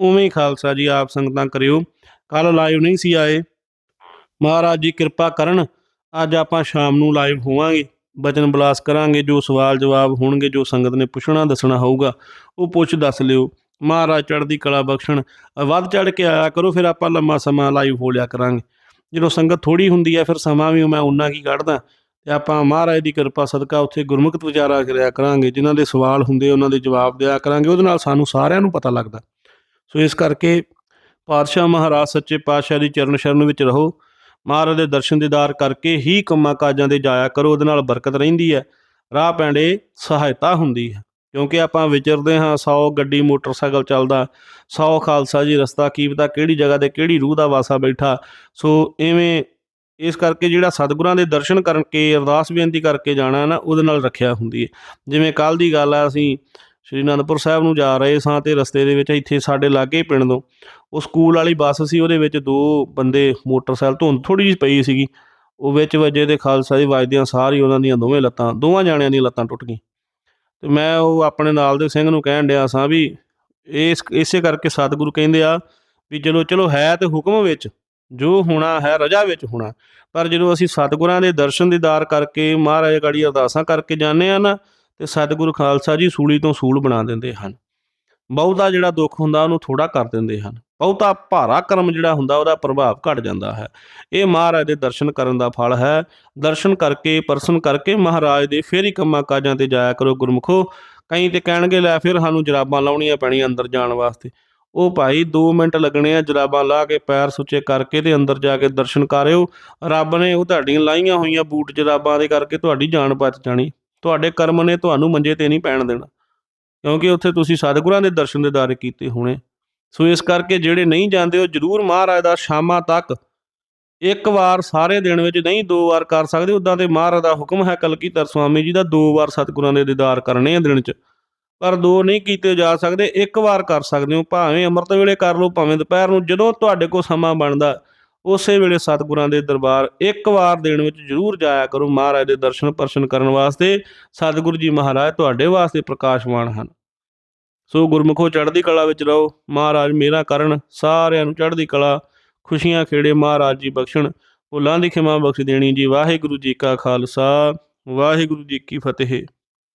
ਉਵੇਂ ਹੀ ਖਾਲਸਾ ਜੀ ਆਪ ਸੰਗਤਾਂ ਕਰਿਓ। ਕੱਲ ਲਾਈਵ ਨਹੀਂ ਸੀ ਆਏ। ਮਹਾਰਾਜ ਜੀ ਕਿਰਪਾ ਕਰਨ, ਅੱਜ ਆਪਾਂ ਸ਼ਾਮ ਨੂੰ ਲਾਈਵ ਹੋਵਾਂਗੇ। ਬਚਨ ਬਲਾਸ ਕਰਾਂਗੇ, ਜੋ ਸਵਾਲ ਜਵਾਬ ਹੋਣਗੇ, ਜੋ ਸੰਗਤ ਨੇ ਪੁੱਛਣਾ, ਦੱਸਣਾ ਹੋਊਗਾ, ਉਹ ਪੁੱਛ ਦੱਸ ਲਿਓ। ਮਹਾਰਾਜ ਚੜ੍ਹਦੀ ਕਲਾ ਬਖਸ਼ਣ। ਵੱਧ ਚੜ੍ਹ ਕੇ ਆਇਆ ਕਰੋ, ਫਿਰ ਆਪਾਂ ਲੰਮਾ ਸਮਾਂ ਲਾਈਵ ਹੋ ਲਿਆ ਕਰਾਂਗੇ। ਜਦੋਂ ਸੰਗਤ ਥੋੜੀ ਹੁੰਦੀ ਹੈ, ਫਿਰ ਸਮਾਂ ਵੀ ਮੈਂ ਉਨਾ ਕੀ ਕੱਢਦਾ। ਤੇ ਆਪਾਂ ਮਹਾਰਾਜ ਦੀ ਕਿਰਪਾ, ਸਦਕਾ ਉੱਥੇ ਗੁਰਮੁਖਤ ਵਿਚਾਰਾ ਕਰਿਆ ਕਰਾਂਗੇ। ਜਿਨ੍ਹਾਂ ਦੇ ਸਵਾਲ ਹੁੰਦੇ, ਉਹਨਾਂ ਦੇ ਜਵਾਬ ਦਿਆ ਕਰਾਂਗੇ। ਉਹਦੇ ਨਾਲ ਸਾਨੂੰ ਸਾਰਿਆਂ ਨੂੰ ਪਤਾ ਲੱਗਦਾ। ਸੋ ਇਸ ਕਰਕੇ ਪਾਤਸ਼ਾਹ ਮਹਾਰਾਜ ਸੱਚੇ ਪਾਤਸ਼ਾਹ ਦੀ ਚਰਨ ਸ਼ਰਨ ਵਿੱਚ ਰਹੋ। ਮਹਾਰਾਜ ਦੇ ਦਰਸ਼ਨ ਦੀਦਾਰ ਕਰਕੇ ਹੀ ਕੰਮਾਂ ਕਾਜਾਂ ਦੇ ਜਾਇਆ ਕਰੋ, ਉਹਦੇ ਨਾਲ ਬਰਕਤ ਰਹਿੰਦੀ ਹੈ, ਰਾਹ ਪੈਂਡੇ ਸਹਾਇਤਾ ਹੁੰਦੀ ਹੈ। ਕਿਉਂਕਿ ਆਪਾਂ ਵਿਚਰਦੇ ਹਾਂ 100 ਗੱਡੀ, ਮੋਟਰਸਾਈਕਲ ਚੱਲਦਾ 100 ਖਾਲਸਾ ਜੀ ਰਸਤਾ, ਕੀ ਪਤਾ ਕਿਹੜੀ ਜਗ੍ਹਾ ਤੇ ਕਿਹੜੀ ਰੂਹ ਦਾ ਵਾਸਾ ਬੈਠਾ। ਸੋ ਐਵੇਂ ਇਸ ਕਰਕੇ ਜਿਹੜਾ ਸਤਿਗੁਰਾਂ ਦੇ ਦਰਸ਼ਨ ਕਰਕੇ ਅਰਦਾਸ ਬੇਨਤੀ ਕਰਕੇ ਜਾਣਾ ਨਾ, ਉਹਦੇ ਨਾਲ ਰੱਖਿਆ ਹੁੰਦੀ ਹੈ। ਜਿਵੇਂ ਕੱਲ ਦੀ ਗੱਲ ਆ, ਅਸੀਂ ਸ਼੍ਰੀ ਅਨੰਦਪੁਰ ਸਾਹਿਬ ਨੂੰ ਜਾ ਰਹੇ ਸਾਂ ਤੇ ਰਸਤੇ ਦੇ ਵਿੱਚ ਇੱਥੇ ਸਾਡੇ ਲਾਗੇ ਪਿੰਡ ਤੋਂ ਉਹ ਸਕੂਲ ਵਾਲੀ ਬੱਸ ਸੀ, ਉਹਦੇ ਵਿੱਚ ਦੋ ਬੰਦੇ ਮੋਟਰਸਾਈਕਲ ਧੁੰਦ ਥੋੜੀ ਜਿਹੀ ਪਈ ਸੀਗੀ, ਉਹ ਵਿੱਚ ਵਜੇ ਦੇ ਖਾਲਸਾ ਦੀ ਵੱਜਦਿਆਂ ਸਾਰੀ ਉਹਨਾਂ ਦੀਆਂ ਦੋਵੇਂ ਲੱਤਾਂ, ਦੋਵਾਂ ਜਾਣਿਆਂ ਦੀਆਂ ਲੱਤਾਂ ਟੁੱਟ ਗਈਆਂ। ਤੇ ਮੈਂ ਉਹ ਆਪਣੇ ਨਾਲ ਦੇ ਸਿੰਘ ਨੂੰ ਕਹਿਣ ਡਿਆ ਸਾਂ ਵੀ ਇਸ, ਇਸੇ ਕਰਕੇ ਸਤਿਗੁਰੂ ਕਹਿੰਦੇ ਆ ਵੀ ਚਲੋ ਚਲੋ ਹੈ ਤੇ ਹੁਕਮ ਵਿੱਚ, ਜੋ ਹੋਣਾ ਹੈ ਰਜਾ ਵਿੱਚ ਹੋਣਾ। ਪਰ ਜਦੋਂ ਅਸੀਂ ਸਤਿਗੁਰਾਂ ਦੇ ਦਰਸ਼ਨ ਦੀਦਾਰ ਕਰਕੇ, ਮਹਾਰਾਜ ਗੜੀ ਅਰਦਾਸਾਂ ਕਰਕੇ ਜਾਂਦੇ ਆ ਨਾ ਤੇ ਸਤਿਗੁਰੂ ਖਾਲਸਾ ਜੀ ਸੂਲੀ ਤੋਂ ਸੂਲ ਬਣਾ ਦਿੰਦੇ ਹਨ। ਬਹੁਤਾ ਜਿਹੜਾ ਦੁੱਖ ਹੁੰਦਾ ਉਹਨੂੰ ਥੋੜਾ ਕਰ ਦਿੰਦੇ ਹਨ। ਬਹੁਤਾ ਭਾਰਾ ਕਰਮ ਜਿਹੜਾ ਹੁੰਦਾ ਉਹਦਾ ਪ੍ਰਭਾਵ ਘਟ ਜਾਂਦਾ ਹੈ। ਇਹ ਮਹਾਰਾਜ ਦੇ ਦਰਸ਼ਨ ਕਰਨ ਦਾ ਫਲ ਹੈ। ਦਰਸ਼ਨ ਕਰਕੇ, ਪਰਸਨ ਕਰਕੇ ਮਹਾਰਾਜ ਦੇ ਫੇਰ ਹੀ ਕੰਮਾਂ ਕਾਜਾਂ ਤੇ ਜਾਇਆ ਕਰੋ ਗੁਰਮੁਖੋ। ਕਈ ਤੇ ਕਹਿਣਗੇ, ਲੈ ਫਿਰ ਸਾਨੂੰ ਜਰਾਬਾਂ ਲਾਉਣੀਆਂ ਪੈਣੀਆਂ ਅੰਦਰ ਜਾਣ ਵਾਸਤੇ। ਉਹ ਭਾਈ 2 ਮਿੰਟ ਲੱਗਣੇ ਆ ਜਰਾਬਾਂ ਲਾ ਕੇ ਪੈਰ ਸੁੱਚੇ ਕਰਕੇ ਤੇ ਅੰਦਰ ਜਾ ਕੇ ਦਰਸ਼ਨ ਕਰਿਓ। ਰੱਬ ਨੇ ਉਹ ਤੁਹਾਡੀਆਂ ਲਾਈਆਂ ਹੋਈਆਂ ਬੂਟ ਜਰਾਬਾਂ ਦੇ ਕਰਕੇ ਤੁਹਾਡੀ ਜਾਨ ਬਚ ਜਾਣੀ। ਤੁਹਾਡੇ ਕਰਮ ਨੇ ਤੁਹਾਨੂੰ ਮੰਜੇ ਤੇ ਨਹੀਂ ਪੈਣ ਦੇਣਾ। ਕਿਉਂਕਿ ਉੱਥੇ ਤੁਸੀਂ ਸਤਿਗੁਰਾਂ ਦੇ ਦਰਸ਼ਨ ਦਿਦਾਰੇ ਕੀਤੇ ਹੋਣੇ। ਸੋ ਇਸ ਕਰਕੇ ਜਿਹੜੇ ਨਹੀਂ ਜਾਂਦੇ, ਉਹ ਜ਼ਰੂਰ ਮਹਾਰਾਜ ਦਾ ਸ਼ਾਮਾਂ ਤੱਕ ਇੱਕ ਵਾਰ ਸਾਰੇ ਦਿਨ ਵਿੱਚ ਨਹੀਂ, ਦੋ ਵਾਰ ਕਰ ਸਕਦੇ। ਉਦਾਂ ਤੇ ਮਹਾਰਾਜ ਦਾ ਹੁਕਮ ਹੈ ਕਲਗੀਧਰ ਸਵਾਮੀ ਜੀ ਦਾ, ਦੋ ਵਾਰ ਸਤਿਗੁਰਾਂ ਦੇ ਦੀਦਾਰ ਕਰਨੇ ਆ ਦਿਨ 'ਚ। ਪਰ ਦੋ ਨਹੀਂ ਕੀਤੇ ਜਾ ਸਕਦੇ, ਇੱਕ ਵਾਰ ਕਰ ਸਕਦੇ ਹੋ। ਭਾਵੇਂ ਅੰਮ੍ਰਿਤ ਵੇਲੇ ਕਰ ਲਓ, ਭਾਵੇਂ ਦੁਪਹਿਰ ਨੂੰ। ਜਦੋਂ ਤੁਹਾਡੇ ਕੋਲ ਸਮਾਂ ਬਣਦਾ ਉਸੇ ਵੇਲੇ ਸਤਿਗੁਰਾਂ ਦੇ ਦਰਬਾਰ ਇੱਕ ਵਾਰ ਦੇਣ ਵਿੱਚ ਜ਼ਰੂਰ ਜਾਇਆ ਕਰੋ ਮਹਾਰਾਜ ਦੇ ਦਰਸ਼ਨ ਪਰਸ਼ਨ ਕਰਨ ਵਾਸਤੇ। ਸਤਿਗੁਰੂ ਜੀ ਮਹਾਰਾਜ ਤੁਹਾਡੇ ਵਾਸਤੇ ਪ੍ਰਕਾਸ਼ਮਾਨ ਹਨ। ਸੋ ਗੁਰਮੁਖੋ ਚੜ੍ਹਦੀ ਕਲਾ ਵਿੱਚ ਰਹੋ। ਮਹਾਰਾਜ ਮੇਰਾ ਕਰਨ, ਸਾਰਿਆਂ ਨੂੰ ਚੜ੍ਹਦੀ ਕਲਾ, ਖੁਸ਼ੀਆਂ ਖੇੜੇ ਮਹਾਰਾਜ ਜੀ ਬਖਸ਼ਣ। ਭੁੱਲਾਂ ਦੀ ਖਿਮਾ ਬਖਸ਼ ਦੇਣੀ ਜੀ। ਵਾਹਿਗੁਰੂ ਜੀ ਕਾ ਖਾਲਸਾ, ਵਾਹਿਗੁਰੂ ਜੀ ਕੀ ਫਤਿਹ।